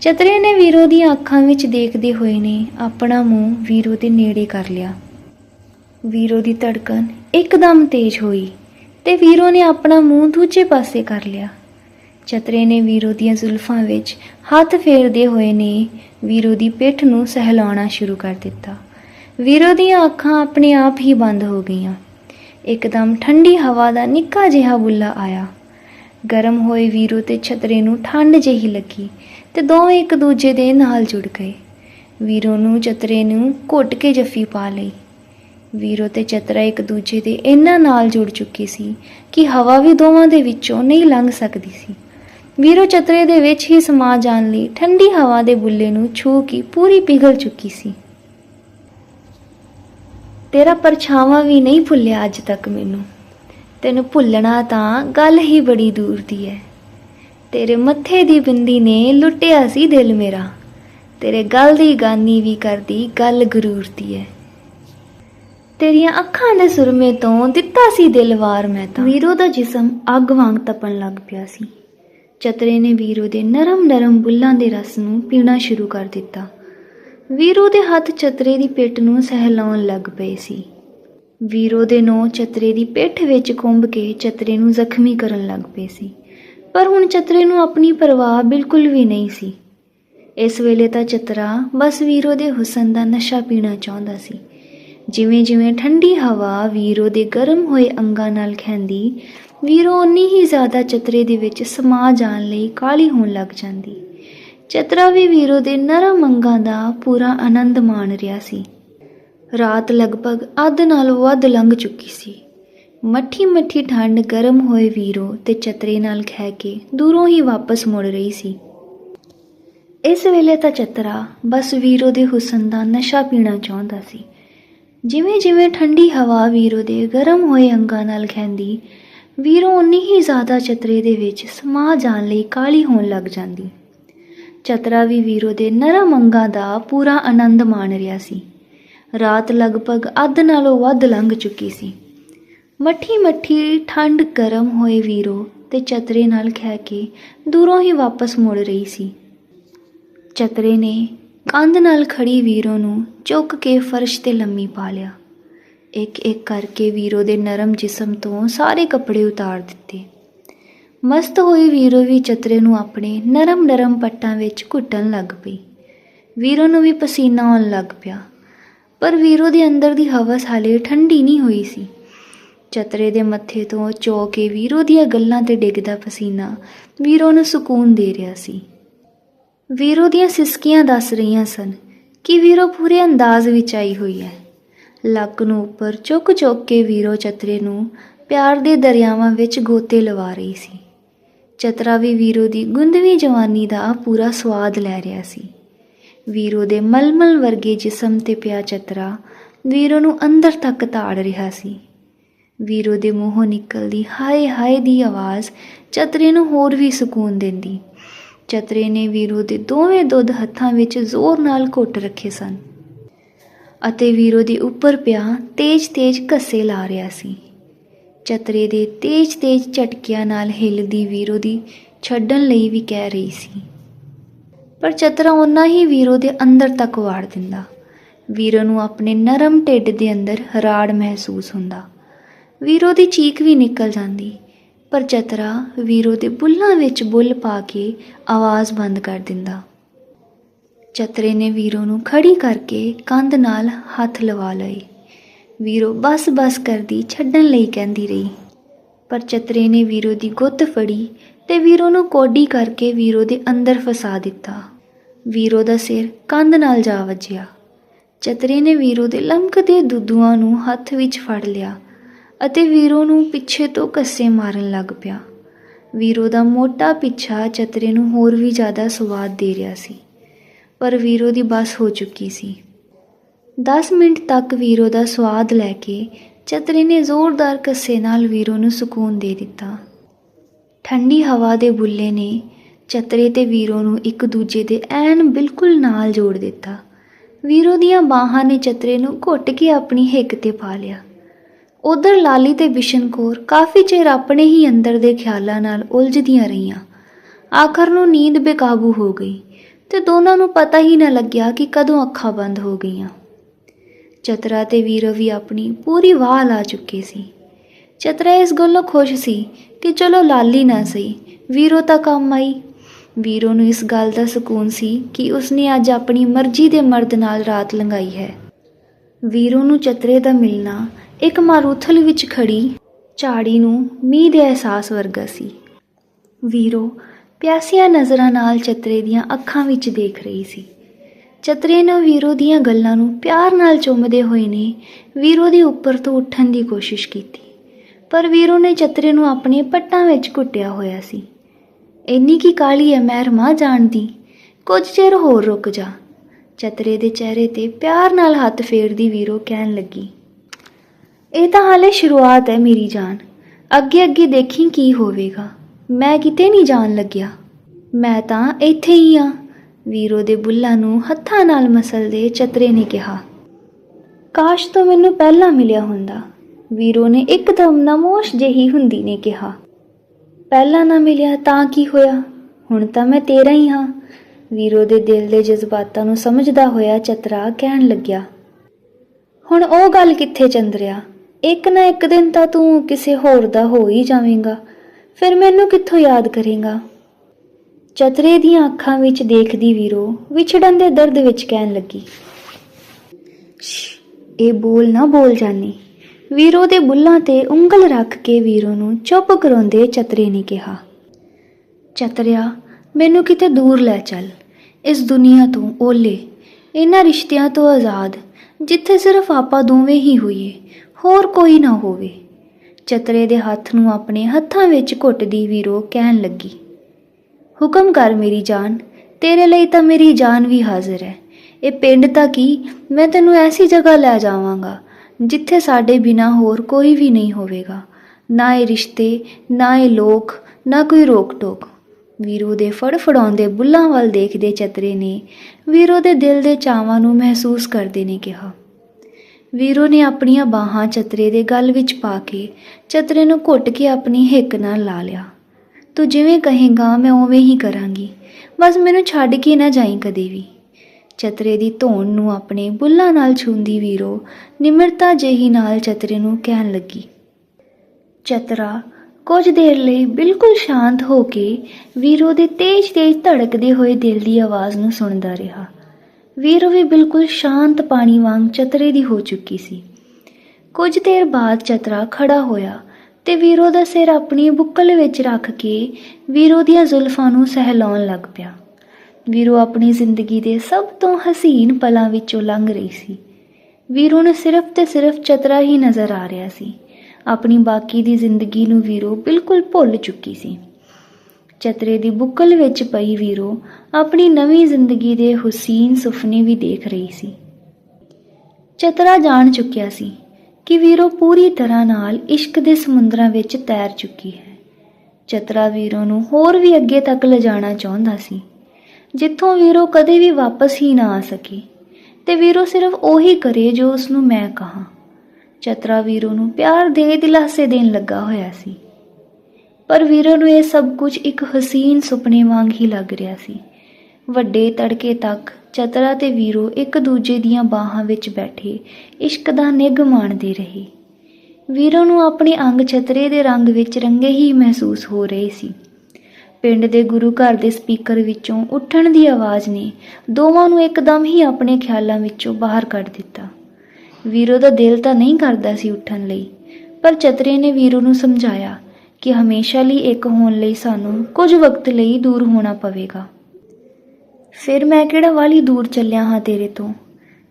ਚਤਰੇ ਨੇ ਵੀਰੋ ਦੀਆਂ ਅੱਖਾਂ ਵਿੱਚ ਦੇਖਦੇ ਹੋਏ ਨੇ ਆਪਣਾ ਮੂੰਹ ਵੀਰੋ ਦੇ ਨੇੜੇ ਕਰ ਲਿਆ। ਵੀਰੋ ਦੀ ਧੜਕਨ ਇੱਕਦਮ ਤੇਜ਼ ਹੋਈ ਤੇ ਵੀਰੋ ਨੇ ਆਪਣਾ ਮੂੰਹ ਦੂਜੇ ਪਾਸੇ ਕਰ ਲਿਆ। ਚਤਰੇ ਨੇ ਵੀਰੋ ਦੀਆਂ ਜ਼ੁਲਫਾਂ ਵਿੱਚ ਹੱਥ ਫੇਰਦੇ ਹੋਏ ਨੇ ਵੀਰੋ ਦੀ ਪਿੱਠ ਨੂੰ ਸਹਿਲਾਉਣਾ ਸ਼ੁਰੂ ਕਰ ਦਿੱਤਾ। ਵੀਰੋ ਦੀਆਂ ਅੱਖਾਂ ਆਪਣੇ ਆਪ ਹੀ ਬੰਦ ਹੋ ਗਈਆਂ। ਇੱਕਦਮ ਠੰਡੀ ਹਵਾ ਦਾ ਨਿੱਕਾ ਜਿਹਾ ਬੁੱਲਾ ਆਇਆ। ਗਰਮ ਹੋਏ ਵੀਰੋ ਤੇ ਛਤਰੇ ਨੂੰ ਠੰਡ ਜਿਹੀ ਲੱਗੀ ਤੇ ਦੋਵੇਂ ਇੱਕ ਦੂਜੇ ਦੇ ਨਾਲ ਜੁੜ ਗਏ। ਵੀਰੋ ਨੂੰ ਚਤਰੇ ਨੂੰ ਘੁੱਟ ਕੇ ਜੱਫੀ ਪਾ ਲਈ। ਵੀਰੋ ਤੇ ਚਤਰਾ ਇੱਕ ਦੂਜੇ ਦੇ ਇੰਨਾ ਨਾਲ ਜੁੜ ਚੁੱਕੇ ਸੀ ਕਿ ਹਵਾ ਵੀ ਦੋਵਾਂ ਦੇ ਵਿੱਚੋਂ ਨਹੀਂ ਲੰਘ ਸਕਦੀ ਸੀ। ਵੀਰੋ ਚਤਰੇ ਦੇ ਵਿੱਚ ਹੀ ਸਮਾ ਜਾਣ ਲਈ ਠੰਡੀ ਹਵਾ ਦੇ ਬੁੱਲੇ ਨੂੰ ਛੂ ਕੇ ਪੂਰੀ ਪਿਘਲ ਚੁੱਕੀ ਸੀ। ਤੇਰਾ ਪਰਛਾਵਾਂ ਵੀ ਨਹੀਂ ਭੁੱਲਿਆ ਅੱਜ ਤੱਕ ਮੈਨੂੰ। ਤੈਨੂੰ ਭੁੱਲਣਾ ਤਾਂ ਗੱਲ ਹੀ ਬੜੀ ਦੂਰ ਦੀ ਹੈ ਤੇਰੇ ਮੱਥੇ ਦੀ ਬਿੰਦੀ ਨੇ ਲੁੱਟਿਆ ਸੀ ਦਿਲ ਮੇਰਾ। ਤੇਰੇ ਗੱਲ ਦੀ ਗਾਨੀ ਵੀ ਕਰਦੀ ਗੱਲ ਗਰੂਰ ਦੀ ਹੈ ਤੇਰੀਆਂ ਅੱਖਾਂ ਦੇ ਸੁਰਮੇ ਤੋਂ ਦਿੱਤਾ ਸੀ ਦਿਲ ਵਾਰ ਮੈਂ ਤਾਂ। ਵੀਰੋ ਦਾ ਜਿਸਮ ਅੱਗ ਵਾਂਗ ਤਪਣ ਲੱਗ ਪਿਆ ਸੀ। ਚਤਰੇ ਨੇ ਵੀਰੋ ਦੇ ਨਰਮ ਨਰਮ ਬੁੱਲਾਂ ਦੇ ਰਸ ਨੂੰ ਪੀਣਾ ਸ਼ੁਰੂ ਕਰ ਦਿੱਤਾ। ਵੀਰੋ ਦੇ ਹੱਥ ਚਤਰੇ ਦੀ ਪਿੱਠ ਨੂੰ ਸਹਿਲਾਉਣ ਲੱਗ ਪਏ ਸੀ। ਵੀਰੋ ਦੇ ਨੋ ਚਤਰੇ ਦੀ ਪਿੱਠ ਵਿੱਚ ਕੁੰਭ ਕੇ ਚਤਰੇ ਨੂੰ ਜ਼ਖਮੀ ਕਰਨ ਲੱਗ ਪਏ ਸੀ। ਪਰ ਹੁਣ ਚਤਰੇ ਨੂੰ ਆਪਣੀ ਪਰਵਾਹ ਬਿਲਕੁਲ ਵੀ ਨਹੀਂ ਸੀ। ਇਸ ਵੇਲੇ ਤਾਂ ਚਤਰਾ ਬਸ ਵੀਰੋ ਦੇ ਹੁਸਨ ਦਾ ਨਸ਼ਾ ਪੀਣਾ ਚਾਹੁੰਦਾ ਸੀ। ਜਿਵੇਂ ਜਿਵੇਂ ਠੰਡੀ ਹਵਾ ਵੀਰੋ ਦੇ ਗਰਮ ਹੋਏ ਅੰਗਾਂ ਨਾਲ ਖੈਂਦੀ ਵੀਰੋ ਉਨੀ ਹੀ ਜ਼ਿਆਦਾ ਚਤਰੇ ਦੇ ਵਿੱਚ ਸਮਾ ਜਾਣ ਲਈ ਕਾਲੀ ਹੋਣ ਲੱਗ ਜਾਂਦੀ। ਚਤਰਾ ਵੀ ਵੀਰੋ ਦੇ ਨਰਮ ਅੰਗਾਂ ਦਾ ਪੂਰਾ ਆਨੰਦ ਮਾਣ ਰਿਹਾ ਸੀ। ਰਾਤ ਲਗਭਗ ਅੱਧ ਨਾਲੋਂ ਵੱਧ ਲੰਘ ਚੁੱਕੀ ਸੀ। ਮੱਠੀ ਮੱਠੀ ਠੰਡ ਗਰਮ ਹੋਏ ਵੀਰੋ ਤੇ ਚਤਰੇ ਨਾਲ ਖਹਿ ਕੇ ਦੂਰੋਂ ਹੀ ਵਾਪਸ ਮੁੜ ਰਹੀ ਸੀ। ਇਸ ਵੇਲੇ ਤਾਂ ਚਤਰਾ ਬਸ ਵੀਰੋ ਦੇ ਹੁਸਨ ਦਾ ਨਸ਼ਾ ਪੀਣਾ ਚਾਹੁੰਦਾ ਸੀ। ਜਿਵੇਂ ਜਿਵੇਂ ਠੰਡੀ ਹਵਾ ਵੀਰੋ ਦੇ ਗਰਮ ਹੋਏ ਅੰਗਾਂ ਨਾਲ ਖੈਂਦੀ ਵੀਰੋ ਉਨੀ ਹੀ ਜ਼ਿਆਦਾ ਚਤਰੇ ਦੇ ਵਿੱਚ ਸਮਾ ਜਾਣ ਲਈ ਕਾਲੀ ਹੋਣ ਲੱਗ ਜਾਂਦੀ। ਚਤਰਾ ਵੀ ਵੀਰੋ ਦੇ ਨਰਮ ਅੰਗਾਂ ਦਾ ਪੂਰਾ ਆਨੰਦ ਮਾਣ ਰਿਹਾ ਸੀ। ਰਾਤ ਲਗਭਗ ਅੱਧ ਨਾਲੋਂ ਵੱਧ ਲੰਘ ਚੁੱਕੀ ਸੀ। ਮੱਠੀ ਮੱਠੀ ਠੰਡ ਗਰਮ ਹੋਏ ਵੀਰੋ ਤੇ ਚਤਰੇ ਨਾਲ ਖਹਿ ਕੇ ਦੂਰੋਂ ਹੀ ਵਾਪਸ ਮੁੜ ਰਹੀ ਸੀ। ਚਤਰੇ ਨੇ ਕੰਧ ਨਾਲ ਖੜੀ ਵੀਰੋ ਨੂੰ ਚੁੱਕ ਕੇ ਫਰਸ਼ ਤੇ ਲੰਮੀ ਪਾ ਲਿਆ। ਇੱਕ ਇੱਕ ਕਰਕੇ ਵੀਰੋ ਦੇ ਨਰਮ ਜਿਸਮ ਤੋਂ ਸਾਰੇ ਕੱਪੜੇ ਉਤਾਰ ਦਿੱਤੇ। ਮਸਤ ਹੋਈ ਵੀਰੋ ਵੀ ਚਤਰੇ ਨੂੰ ਆਪਣੇ ਨਰਮ ਨਰਮ ਪੱਟਾਂ ਵਿੱਚ ਘੁੱਟਣ ਲੱਗ ਪਈ। ਵੀਰੋ ਨੂੰ ਵੀ ਪਸੀਨਾ ਆਉਣ ਲੱਗ ਪਿਆ। ਪਰ ਵੀਰੋ ਦੇ ਅੰਦਰ ਦੀ ਹਵਸ ਹਾਲੇ ਠੰਡੀ ਨਹੀਂ ਹੋਈ ਸੀ। ਚਤਰੇ ਦੇ ਮੱਥੇ ਤੋਂ ਚੋ ਕੇ ਵੀਰੋ ਦੀਆਂ ਗੱਲਾਂ ਤੇ ਡਿੱਗਦਾ ਪਸੀਨਾ ਵੀਰੋ ਨੂੰ ਸਕੂਨ ਦੇ ਰਿਹਾ ਸੀ। ਵੀਰੋ ਦੀਆਂ ਸਿਸਕੀਆਂ ਦੱਸ ਰਹੀਆਂ ਸਨ ਕਿ ਵੀਰੋ ਪੂਰੇ ਅੰਦਾਜ਼ ਵਿੱਚ ਆਈ ਹੋਈ ਹੈ। ਲੱਕ ਨੂੰ ਉੱਪਰ ਚੁੱਕ ਚੁੱਕ ਕੇ ਵੀਰੋ ਚਤਰੇ ਨੂੰ ਪਿਆਰ ਦੇ ਦਰਿਆਵਾਂ ਵਿੱਚ ਗੋਤੇ ਲਵਾ ਰਹੀ ਸੀ। ਚਤਰਾ ਵੀ ਵੀਰੋ ਦੀ ਗੁੰਦਵੀ ਜਵਾਨੀ ਦਾ ਪੂਰਾ ਸਵਾਦ ਲੈ ਰਿਹਾ ਸੀ। ਵੀਰੋ ਦੇ ਮਲਮਲ ਵਰਗੇ ਜਿਸਮ ਤੇ ਪਿਆ ਚਤਰਾ ਵੀਰੋ ਨੂੰ ਅੰਦਰ ਤੱਕ ਤਾੜ ਰਿਹਾ ਸੀ। ਵੀਰੋ ਦੇ ਮੂੰਹੋਂ ਨਿਕਲਦੀ ਹਾਏ ਹਾਏ ਦੀ ਆਵਾਜ਼ ਚਤਰੇ ਨੂੰ ਹੋਰ ਵੀ ਸਕੂਨ ਦਿੰਦੀ। ਚਤਰੇ ਨੇ ਵੀਰੋ ਦੇ ਦੋਵੇਂ ਦੁੱਧ ਹੱਥਾਂ ਵਿੱਚ ਜ਼ੋਰ ਨਾਲ ਘੁੱਟ ਰੱਖੇ ਸਨ ਅਤੇ ਵੀਰੋ ਦੇ ਉੱਪਰ ਪਿਆ ਤੇਜ਼-ਤੇਜ਼ ਕੱਸੇ ਲਾ ਰਿਹਾ ਸੀ। ਚਤਰੇ ਦੇ ਤੇਜ਼-ਤੇਜ਼ ਝਟਕਿਆਂ ਨਾਲ ਹਿੱਲਦੀ ਵੀਰੋ ਦੀ ਛੱਡਣ ਲਈ ਵੀ ਕਹਿ ਰਹੀ ਸੀ। ਪਰ ਚਤਰਾ ਉਹਨਾਂ ਹੀ ਵੀਰੋ ਦੇ ਅੰਦਰ ਤੱਕ ਵਾੜ ਦਿੰਦਾ। ਵੀਰੋ ਨੂੰ ਆਪਣੇ ਨਰਮ ਢਿੱਡ ਦੇ ਅੰਦਰ ਹਰਾੜ ਮਹਿਸੂਸ ਹੁੰਦਾ। ਵੀਰੋ ਦੀ ਚੀਕ ਵੀ ਨਿਕਲ ਜਾਂਦੀ, ਪਰ ਚਤਰਾ ਵੀਰੋ ਦੇ ਬੁੱਲਾਂ ਵਿੱਚ ਬੁੱਲ ਪਾ ਕੇ ਆਵਾਜ਼ ਬੰਦ ਕਰ ਦਿੰਦਾ। ਚਤਰੇ ਨੇ ਵੀਰੋ ਨੂੰ ਖੜੀ ਕਰਕੇ ਕੰਧ ਨਾਲ ਹੱਥ ਲਵਾ ਲਏ। ਵੀਰੋ, ਬਸ ਬਸ ਕਰਦੀ, ਛੱਡਣ ਲਈ ਕਹਿੰਦੀ ਰਹੀ। ਪਰ ਚਤਰੇ ਨੇ ਵੀਰੋ ਦੀ ਗੁੱਤ ਫੜੀ ਤੇ ਵੀਰੋ ਨੂੰ ਕੋਡੀ ਕਰਕੇ ਵੀਰੋ ਦੇ ਅੰਦਰ ਫਸਾ ਦਿੱਤਾ। ਵੀਰੋ ਦਾ ਸਿਰ ਕੰਧ ਨਾਲ ਜਾ ਵੱਜਿਆ। ਚਤਰੇ ਨੇ ਵੀਰੋ ਦੇ ਲਮਕਦੇ ਦੁੱਧੂਆਂ ਨੂੰ ਹੱਥ ਵਿੱਚ ਫੜ ਲਿਆ ਅਤੇ ਵੀਰੋ ਨੂੰ ਪਿੱਛੇ ਤੋਂ ਕੱਸੇ ਮਾਰਨ ਲੱਗ ਪਿਆ। ਵੀਰੋ ਦਾ ਮੋਟਾ ਪਿੱਛਾ ਚਤਰੇ ਨੂੰ ਹੋਰ ਵੀ ਜ਼ਿਆਦਾ ਸਵਾਦ ਦੇ ਰਿਹਾ ਸੀ। ਪਰ ਵੀਰੋ ਦੀ ਬਸ ਹੋ ਚੁੱਕੀ ਸੀ। 10 ਮਿੰਟ ਤੱਕ ਵੀਰੋ ਦਾ ਸਵਾਦ ਲੈ ਕੇ ਚਤਰੇ ਨੇ ਜ਼ੋਰਦਾਰ ਕੱਸੇ ਨਾਲ ਵੀਰੋ ਨੂੰ ਸਕੂਨ ਦੇ ਦਿੱਤਾ। ਠੰਡੀ ਹਵਾ ਦੇ ਬੁੱਲੇ ਨੇ ਚਤਰੇ ਤੇ ਵੀਰੋ ਨੂੰ ਇੱਕ ਦੂਜੇ ਦੇ ਐਨ ਬਿਲਕੁਲ ਨਾਲ ਜੋੜ ਦਿੱਤਾ। ਵੀਰੋ ਦੀਆਂ ਬਾਹਾਂ ਨੇ ਚਤਰੇ ਨੂੰ ਘੁੱਟ ਕੇ ਆਪਣੀ ਹਿੱਕ ਤੇ ਪਾ ਲਿਆ। ਉਧਰ ਲਾਲੀ ਤੇ ਬਿਸ਼ਨ ਕੌਰ ਕਾਫੀ ਚਿਰ ਆਪਣੇ ਹੀ ਅੰਦਰ ਦੇ ਖਿਆਲਾਂ ਨਾਲ ਉਲਝਦੀਆਂ ਰਹੀਆਂ। ਆਖਰ ਨੂੰ ਨੀਂਦ ਬੇਕਾਬੂ ਹੋ ਗਈ ਤੇ ਦੋਨਾਂ ਨੂੰ ਪਤਾ ਹੀ ਨਾ ਲੱਗਿਆ ਕਿ ਕਦੋਂ ਅੱਖਾਂ ਬੰਦ ਹੋ ਗਈਆਂ। ਚਤਰਾ ਤੇ ਵੀਰੋ ਵੀ ਆਪਣੀ ਪੂਰੀ ਵਾਹ ਲਾ ਚੁੱਕੇ ਸੀ। ਚਤਰਾ ਇਸ ਗੱਲੋਂ ਖੁਸ਼ ਸੀ ਕਿ ਚਲੋ ਲਾਲੀ ਨਾ ਸਹੀ, ਵੀਰੋ ਤਾਂ ਕੰਮ ਆਈ। ਵੀਰੋ ਨੂੰ ਇਸ ਗੱਲ ਦਾ ਸਕੂਨ ਸੀ ਕਿ ਉਸਨੇ ਅੱਜ ਆਪਣੀ ਮਰਜ਼ੀ ਦੇ ਮਰਦ ਨਾਲ ਰਾਤ ਲੰਘਾਈ ਹੈ। ਵੀਰੋ ਨੂੰ ਚਤਰੇ ਦਾ ਮਿਲਣਾ ਇੱਕ ਮਾਰੂਥਲ ਵਿੱਚ ਖੜੀ ਝਾੜੀ ਨੂੰ ਮੀਂਹ ਦੇ ਅਹਿਸਾਸ ਵਰਗਾ ਸੀ। ਵੀਰੋ ਪਿਆਸੀਆਂ ਨਜ਼ਰਾਂ ਨਾਲ ਚਤਰੇ ਦੀਆਂ ਅੱਖਾਂ ਵਿੱਚ ਦੇਖ ਰਹੀ ਸੀ। ਚਤਰੇ ਨੇ ਵੀਰੋ ਦੀਆਂ ਗੱਲਾਂ ਨੂੰ ਪਿਆਰ ਨਾਲ ਚੁੰਮਦੇ ਹੋਏ ਨੇ ਵੀਰੋ ਦੇ ਉੱਪਰ ਤੋਂ ਉੱਠਣ ਦੀ ਕੋਸ਼ਿਸ਼ ਕੀਤੀ। ਪਰ ਵੀਰੋ ਨੇ ਚਤਰੇ ਨੂੰ ਆਪਣੇ ਪੱਟਾਂ ਵਿੱਚ ਘੁੱਟਿਆ ਹੋਇਆ ਸੀ। ਇੰਨੀ ਕੀ ਕਾਲੀ ਹੈ ਮਹਿਰ ਮਹਿਰਮਾ ਜਾਣਦੀ ਕੁਝ ਚਿਰ ਹੋਰ ਰੁਕ ਜਾ। ਚਤਰੇ ਦੇ ਚਿਹਰੇ ਤੇ ਪਿਆਰ ਨਾਲ ਹੱਥ ਫੇਰਦੀ ਵੀਰੋ ਕਹਿਣ ਲੱਗੀ। ਇਹ ਤਾਂ ਹਾਲੇ ਸ਼ੁਰੂਆਤ ਹੈ ਮੇਰੀ ਜਾਨ। ਅੱਗੇ ਅੱਗੇ ਦੇਖੀ ਕੀ ਹੋਵੇਗਾ। ਮੈਂ ਕਿਤੇ ਨਹੀਂ ਜਾਣ ਲੱਗਿਆ। ਮੈਂ ਤਾਂ ਇੱਥੇ ਹੀ ਆ। ਵੀਰੋ ਦੇ ਬੁੱਲਾਂ ਨੂੰ ਹੱਥਾਂ ਨਾਲ ਮਸਲਦੇ ਚਤਰੇ ਨੇ ਕਿਹਾ, ਕਾਸ਼ ਤੋਂ ਮੈਨੂੰ ਪਹਿਲਾਂ ਮਿਲਿਆ ਹੁੰਦਾ। ਵੀਰੋ ਨੇ ਇੱਕਦਮ ਨਮੋਸ਼ ਜਿਹੀ ਹੁੰਦੀ ਨੇ ਕਿਹਾ, ਪਹਿਲਾਂ ਨਾ ਮਿਲਿਆ ਤਾਂ ਕੀ ਹੋਇਆ? ਹੁਣ ਤਾਂ ਮੈਂ ਤੇਰਾ ਹੀ ਹਾਂ। ਵੀਰੋ ਦੇ ਦਿਲ ਦੇ ਜਜ਼ਬਾਤਾਂ ਨੂੰ ਸਮਝਦਾ ਹੋਇਆ ਚਤਰਾ ਕਹਿਣ ਲੱਗਿਆ, ਹੁਣ ਉਹ ਗੱਲ ਕਿੱਥੇ ਚੰਦਰਿਆ? ਇੱਕ ਨਾ ਇੱਕ ਦਿਨ ਤਾਂ ਤੂੰ ਕਿਸੇ ਹੋਰ ਦਾ ਹੋ ਹੀ ਜਾਵੇਂਗਾ। ਫਿਰ ਮੈਨੂੰ ਕਿੱਥੋਂ ਯਾਦ ਕਰੇਗਾ? ਚਤਰੇ ਦੀਆਂ ਅੱਖਾਂ ਵਿੱਚ ਦੇਖਦੀ ਵੀਰੋ ਵਿਛੜਨ ਦੇ ਦਰਦ ਵਿੱਚ ਕਹਿਣ ਲੱਗੀ। "ਸ਼ਸ਼, ਇਹ ਬੋਲ ਨਾ ਬੋਲ ਜਾਨੀ। ਵੀਰੋ ਦੇ ਬੁੱਲਾਂ ਤੇ ਉਂਗਲ ਰੱਖ ਕੇ ਵੀਰੋ ਨੂੰ ਚੁੱਪ ਕਰਾਉਂਦੇ ਚਤਰੇ ਨੇ ਕਿਹਾ ਚਤਰਿਆ ਮੈਨੂੰ ਕਿਤੇ ਦੂਰ ਲੈ ਚੱਲ। ਇਸ ਦੁਨੀਆ ਤੋਂ ਓਲੇ ਇਹਨਾਂ ਰਿਸ਼ਤਿਆਂ ਤੋਂ ਆਜ਼ਾਦ ਜਿੱਥੇ ਸਿਰਫ ਆਪਾਂ ਦੋਵੇਂ ਹੀ ਹੋਈਏ ਹੋਰ ਕੋਈ ਨਾ ਹੋਵੇ। ਚਤਰੇ ਦੇ ਹੱਥ ਨੂੰ ਆਪਣੇ ਹੱਥਾਂ ਵਿੱਚ ਘੁੱਟਦੀ ਵੀਰੋ ਕਹਿਣ ਲੱਗੀ। ਹੁਕਮ ਕਰ ਮੇਰੀ ਜਾਨ, ਤੇਰੇ ਲਈ ਤਾਂ ਮੇਰੀ ਜਾਨ ਵੀ ਹਾਜ਼ਰ ਹੈ। ਇਹ ਪਿੰਡ ਤਾਂ ਕੀ, ਮੈਂ ਤੈਨੂੰ ਐਸੀ ਜਗ੍ਹਾ ਲੈ ਜਾਵਾਂਗਾ, ਜਿੱਥੇ ਸਾਡੇ ਬਿਨਾ ਹੋਰ ਕੋਈ ਵੀ ਨਹੀਂ ਹੋਵੇਗਾ। ਨਾ ਇਹ ਰਿਸ਼ਤੇ, ਨਾ ਇਹ ਲੋਕ, ਨਾ ਕੋਈ ਰੋਕ ਟੋਕ ਵੀਰੂ ਦੇ ਫੜਫੜਾਉਂਦੇ ਬੁੱਲਾਂ ਵੱਲ ਦੇਖਦੇ ਚਤਰੇ ਨੇ, ਵੀਰੋ ਦੇ ਦਿਲ ਦੇ ਚਾਵਾਂ ਨੂੰ ਮਹਿਸੂਸ ਕਰਦੇ ਨੇ ਕਿਹਾ। ਵੀਰੋ ਨੇ ਆਪਣੀਆਂ ਬਾਹਾਂ ਚਤਰੇ ਦੇ ਗਲ ਵਿੱਚ ਪਾ ਕੇ ਚਤਰੇ ਨੂੰ ਘੁੱਟ ਕੇ ਆਪਣੀ ਹਿੱਕ ਨਾਲ ਲਾ ਲਿਆ। ਤੂੰ ਜਿਵੇਂ ਕਹੇਗਾ, ਮੈਂ ਉਵੇਂ ਹੀ ਕਰਾਂਗੀ। ਬਸ ਮੈਨੂੰ ਛੱਡ ਕੇ ਨਾ ਜਾਈ ਕਦੇ ਵੀ। ਚਤਰੇ ਦੀ ਧੌਣ ਨੂੰ ਆਪਣੇ ਬੁੱਲਾਂ ਨਾਲ ਛੂੰਦੀ ਵੀਰੋ, ਨਿਮਰਤਾ ਜਿਹੀ ਨਾਲ ਚਤਰੇ ਨੂੰ ਕਹਿਣ ਲੱਗੀ। ਚਤਰਾ, ਕੁਝ ਦੇਰ ਲਈ ਬਿਲਕੁਲ ਸ਼ਾਂਤ ਹੋ ਕੇ ਵੀਰੋ ਦੇ ਤੇਜ਼-ਤੇਜ਼ ਧੜਕਦੇ ਹੋਏ ਦਿਲ ਦੀ ਆਵਾਜ਼ ਨੂੰ ਸੁਣਦਾ ਰਿਹਾ। ਵੀਰੋ ਵੀ ਬਿਲਕੁਲ ਸ਼ਾਂਤ ਪਾਣੀ ਵਾਂਗ ਚਤਰੇ ਦੀ ਹੋ ਚੁੱਕੀ ਸੀ। ਕੁਝ ਦੇਰ ਬਾਅਦ ਚਤਰਾ ਖੜਾ ਹੋਇਆ। ਤੇ ਵੀਰੋ ਦਾ ਸਿਰ ਆਪਣੀ ਬੁੱਕਲ ਵਿੱਚ ਰੱਖ ਕੇ ਵੀਰੋ ਦੀਆਂ ਜ਼ੁਲਫਾਂ ਨੂੰ ਸਹਿਲਾਉਣ ਲੱਗ ਪਿਆ। ਵੀਰੋ ਆਪਣੀ ਜ਼ਿੰਦਗੀ ਦੇ ਸਭ ਤੋਂ ਹਸੀਨ ਪਲਾਂ ਵਿੱਚੋਂ ਲੰਘ ਰਹੀ ਸੀ। ਵੀਰੋ ਨੂੰ ਸਿਰਫ ਤੇ ਸਿਰਫ ਚਤਰਾ ਹੀ ਨਜ਼ਰ ਆ ਰਿਹਾ ਸੀ। ਆਪਣੀ ਬਾਕੀ ਦੀ ਜ਼ਿੰਦਗੀ ਨੂੰ ਵੀਰੋ ਬਿਲਕੁਲ ਭੁੱਲ ਚੁੱਕੀ ਸੀ। ਚਤਰੇ ਦੀ ਬੁੱਕਲ ਵਿੱਚ ਪਈ ਵੀਰੋ ਆਪਣੀ ਨਵੀਂ ਜ਼ਿੰਦਗੀ ਦੇ ਹੁਸੀਨ ਸੁਪਨੇ ਵੀ ਦੇਖ ਰਹੀ ਸੀ। ਚਤਰਾ ਜਾਣ ਚੁੱਕਿਆ ਸੀ। ਕਿ ਵੀਰੋ ਪੂਰੀ ਤਰ੍ਹਾਂ ਨਾਲ ਇਸ਼ਕ ਦੇ ਸਮੁੰਦਰਾਂ ਵਿੱਚ ਤੈਰ ਚੁੱਕੀ ਹੈ। ਚਤਰਾ ਵੀਰੋ ਨੂੰ ਹੋਰ ਵੀ ਅੱਗੇ ਤੱਕ ਲਿਜਾਣਾ ਚਾਹੁੰਦਾ ਸੀ। ਜਿੱਥੋਂ ਵੀਰੋ ਕਦੇ ਵੀ ਵਾਪਸ ਹੀ ਨਾ ਆ ਸਕੇ। ਤੇ ਵੀਰੋ ਸਿਰਫ ਉਹੀ ਕਰੇ ਜੋ ਉਸ ਨੂੰ ਮੈਂ ਕਹਾ। ਚਤਰਾ ਵੀਰੋ ਨੂੰ ਪਿਆਰ ਦੇ ਦਿਲਾਸੇ ਦੇਣ ਲੱਗਾ ਹੋਇਆ ਸੀ। ਪਰ ਵੀਰੋ ਨੂੰ ਇਹ ਸਭ ਕੁਝ ਇੱਕ ਹਸੀਨ ਸੁਪਨੇ ਵਾਂਗ ਹੀ ਲੱਗ ਰਿਹਾ ਸੀ। ਵੱਡੇ ਤੜਕੇ ਤੱਕ ਚਤਰਾ ਤੇ ਵੀਰੋ ਇੱਕ ਦੂਜੇ ਦੀਆਂ ਬਾਹਾਂ ਵਿੱਚ ਬੈਠੇ, ਇਸ਼ਕ ਦਾ ਨਿੱਘ ਮਾਣਦੇ ਰਹੇ। ਵੀਰੋ ਨੂੰ ਆਪਣੇ ਅੰਗ ਛਤਰੇ ਦੇ ਰੰਗ ਵਿੱਚ ਰੰਗੇ ਹੀ ਮਹਿਸੂਸ ਹੋ ਰਹੇ ਸੀ। ਪਿੰਡ ਦੇ ਗੁਰੂ ਘਰ ਦੇ ਸਪੀਕਰ ਵਿੱਚੋਂ ਉੱਠਣ ਦੀ ਆਵਾਜ਼ ਨੇ ਦੋਵਾਂ ਨੂੰ ਇੱਕਦਮ ਹੀ ਆਪਣੇ ਖਿਆਲਾਂ ਵਿੱਚੋਂ ਬਾਹਰ ਕੱਢ ਦਿੱਤਾ। ਵੀਰੋ ਦਾ ਦਿਲ ਤਾਂ ਨਹੀਂ ਕਰਦਾ ਸੀ ਉੱਠਣ ਲਈ, ਪਰ ਚਤਰੇ ਨੇ ਵੀਰੋ ਨੂੰ ਸਮਝਾਇਆ ਕਿ ਹਮੇਸ਼ਾ ਲਈ ਇੱਕ ਹੋਣ ਲਈ ਸਾਨੂੰ ਕੁਝ ਵਕਤ ਲਈ ਦੂਰ ਹੋਣਾ ਪਵੇਗਾ। ਫਿਰ ਮੈਂ ਕਿਹੜਾ ਵਾਲੀ ਦੂਰ ਚੱਲਿਆ ਹਾਂ ਤੇਰੇ ਤੋਂ?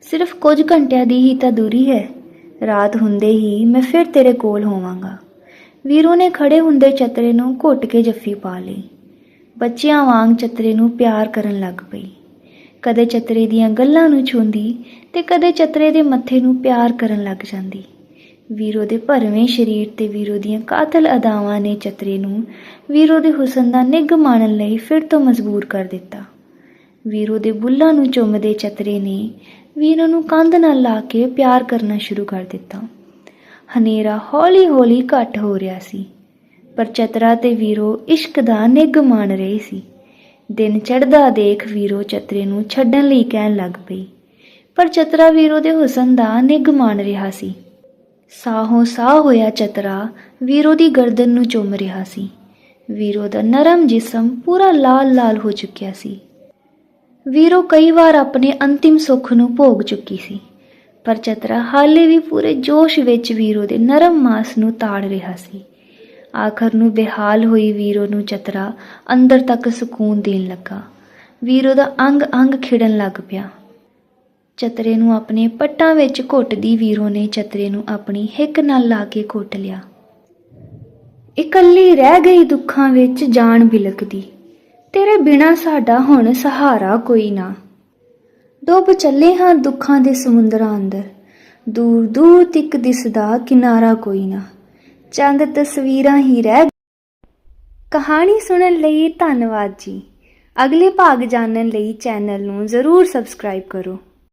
ਸਿਰਫ ਕੁਝ ਘੰਟਿਆਂ ਦੀ ਹੀ ਤਾਂ ਦੂਰੀ ਹੈ। ਰਾਤ ਹੁੰਦੇ ਹੀ ਮੈਂ ਫਿਰ ਤੇਰੇ ਕੋਲ ਹੋਵਾਂਗਾ। ਵੀਰੋ ਨੇ ਖੜੇ ਹੁੰਦੇ ਚਤਰੇ ਨੂੰ ਘੁੱਟ ਕੇ ਜੱਫੀ ਪਾ ਲਈ। ਬੱਚਿਆਂ ਵਾਂਗ ਚਤਰੇ ਨੂੰ ਪਿਆਰ ਕਰਨ ਲੱਗ ਪਈ। ਕਦੇ ਚਤਰੇ ਦੀਆਂ ਗੱਲਾਂ ਨੂੰ ਛੂੰਦੀ ਤੇ ਕਦੇ ਚਤਰੇ ਦੇ ਮੱਥੇ ਨੂੰ ਪਿਆਰ ਕਰਨ ਲੱਗ ਜਾਂਦੀ। ਵੀਰੋ ਦੇ ਭਰਵੇਂ ਸਰੀਰ ਤੇ ਵੀਰੋ ਦੀਆਂ ਕਾਤਲ ਅਦਾਵਾਂ ਨੇ ਚਤਰੇ ਨੂੰ ਵੀਰੋ ਦੇ ਹੁਸਨ ਦਾ ਨਿੱਘ ਮਾਣਨ ਲਈ ਫਿਰ ਤੋਂ ਮਜਬੂਰ ਕਰ ਦਿੱਤਾ। ਵੀਰੋ ਦੇ ਬੁੱਲਾਂ ਨੂੰ ਚੁੰਮਦੇ ਚਤਰੇ ਨੇ ਵੀਰੋ ਨੂੰ ਕੰਧ ਨਾਲ ਲਾ ਕੇ ਪਿਆਰ ਕਰਨਾ ਸ਼ੁਰੂ ਕਰ ਦਿੱਤਾ। ਹਨੇਰਾ ਹੌਲੀ-ਹੌਲੀ ਘਟ ਹੋ ਰਿਹਾ ਸੀ, ਪਰ ਚਤਰਾ ਤੇ ਵੀਰੋ ਇਸ਼ਕ ਦਾ ਨਿੱਘ ਮਾਣ ਰਹੇ ਸੀ। ਦਿਨ ਚੜ੍ਹਦਾ ਦੇਖ ਵੀਰੋ ਚਤਰੇ ਨੂੰ ਛੱਡਣ ਲਈ ਕਹਿਣ ਲੱਗ ਪਈ, ਪਰ ਚਤਰਾ ਵੀਰੋ ਦੇ ਹੁਸਨ ਦਾ ਨਿੱਘ ਮਾਣ ਰਿਹਾ ਸੀ। ਸਾਹੋਂ ਸਾਹ ਹੋਇਆ ਚਤਰਾ ਵੀਰੋ ਦੀ ਗਰਦਨ ਨੂੰ ਚੁੰਮ ਰਿਹਾ ਸੀ। ਵੀਰੋ ਦਾ ਨਰਮ ਜਿਸਮ ਪੂਰਾ ਲਾਲ-ਲਾਲ ਹੋ ਚੁੱਕਿਆ ਸੀ। ਵੀਰੋ ਕਈ ਵਾਰ ਆਪਣੇ ਅੰਤਿਮ ਸੁੱਖ ਨੂੰ ਭੋਗ ਚੁੱਕੀ ਸੀ, ਪਰ ਚਤਰਾ ਹਾਲੇ ਵੀ ਪੂਰੇ ਜੋਸ਼ ਵਿੱਚ ਵੀਰੋ ਦੇ ਨਰਮ ਮਾਸ ਨੂੰ ਤਾੜ ਰਿਹਾ ਸੀ। ਆਖਰ ਨੂੰ ਬੇਹਾਲ ਹੋਈ ਵੀਰੋ ਨੂੰ ਚਤਰਾ ਅੰਦਰ ਤੱਕ ਸਕੂਨ ਦੇਣ ਲੱਗਾ। ਵੀਰੋ ਦਾ ਅੰਗ-ਅੰਗ ਖਿੜਨ ਲੱਗ ਪਿਆ। ਚਤਰੇ ਨੂੰ ਆਪਣੇ ਪੱਟਾਂ ਵਿੱਚ ਘੁੱਟਦੀ ਵੀਰੋ ਨੇ ਚਤਰੇ ਨੂੰ ਆਪਣੀ ਹਿੱਕ ਨਾਲ ਲਾ ਕੇ ਘੁੱਟ ਲਿਆ। ਇਕੱਲੀ ਰਹਿ ਗਈ ਦੁੱਖਾਂ ਵਿੱਚ ਜਾਨ ਬਿਲਕਦੀ। ਤੇਰੇ ਬਿਨਾ ਸਾਡਾ ਹੁਣ ਸਹਾਰਾ ਕੋਈ ਨਾ। ਡੁੱਬ ਚੱਲੇ ਹਾਂ ਦੁੱਖਾਂ ਦੇ ਸਮੁੰਦਰਾਂ ਅੰਦਰ। ਦੂਰ ਦੂਰ ਤੱਕ ਦਿਸਦਾ ਕਿਨਾਰਾ ਕੋਈ ਨਾ। ਚੰਦ ਤਸਵੀਰਾਂ ਹੀ ਰਹਿ ਕਹਾਣੀ ਸੁਣਨ ਲਈ ਧੰਨਵਾਦ ਜੀ। ਅਗਲੇ ਭਾਗ ਜਾਣਨ ਲਈ ਚੈਨਲ ਨੂੰ ਜ਼ਰੂਰ ਸਬਸਕ੍ਰਾਈਬ ਕਰੋ।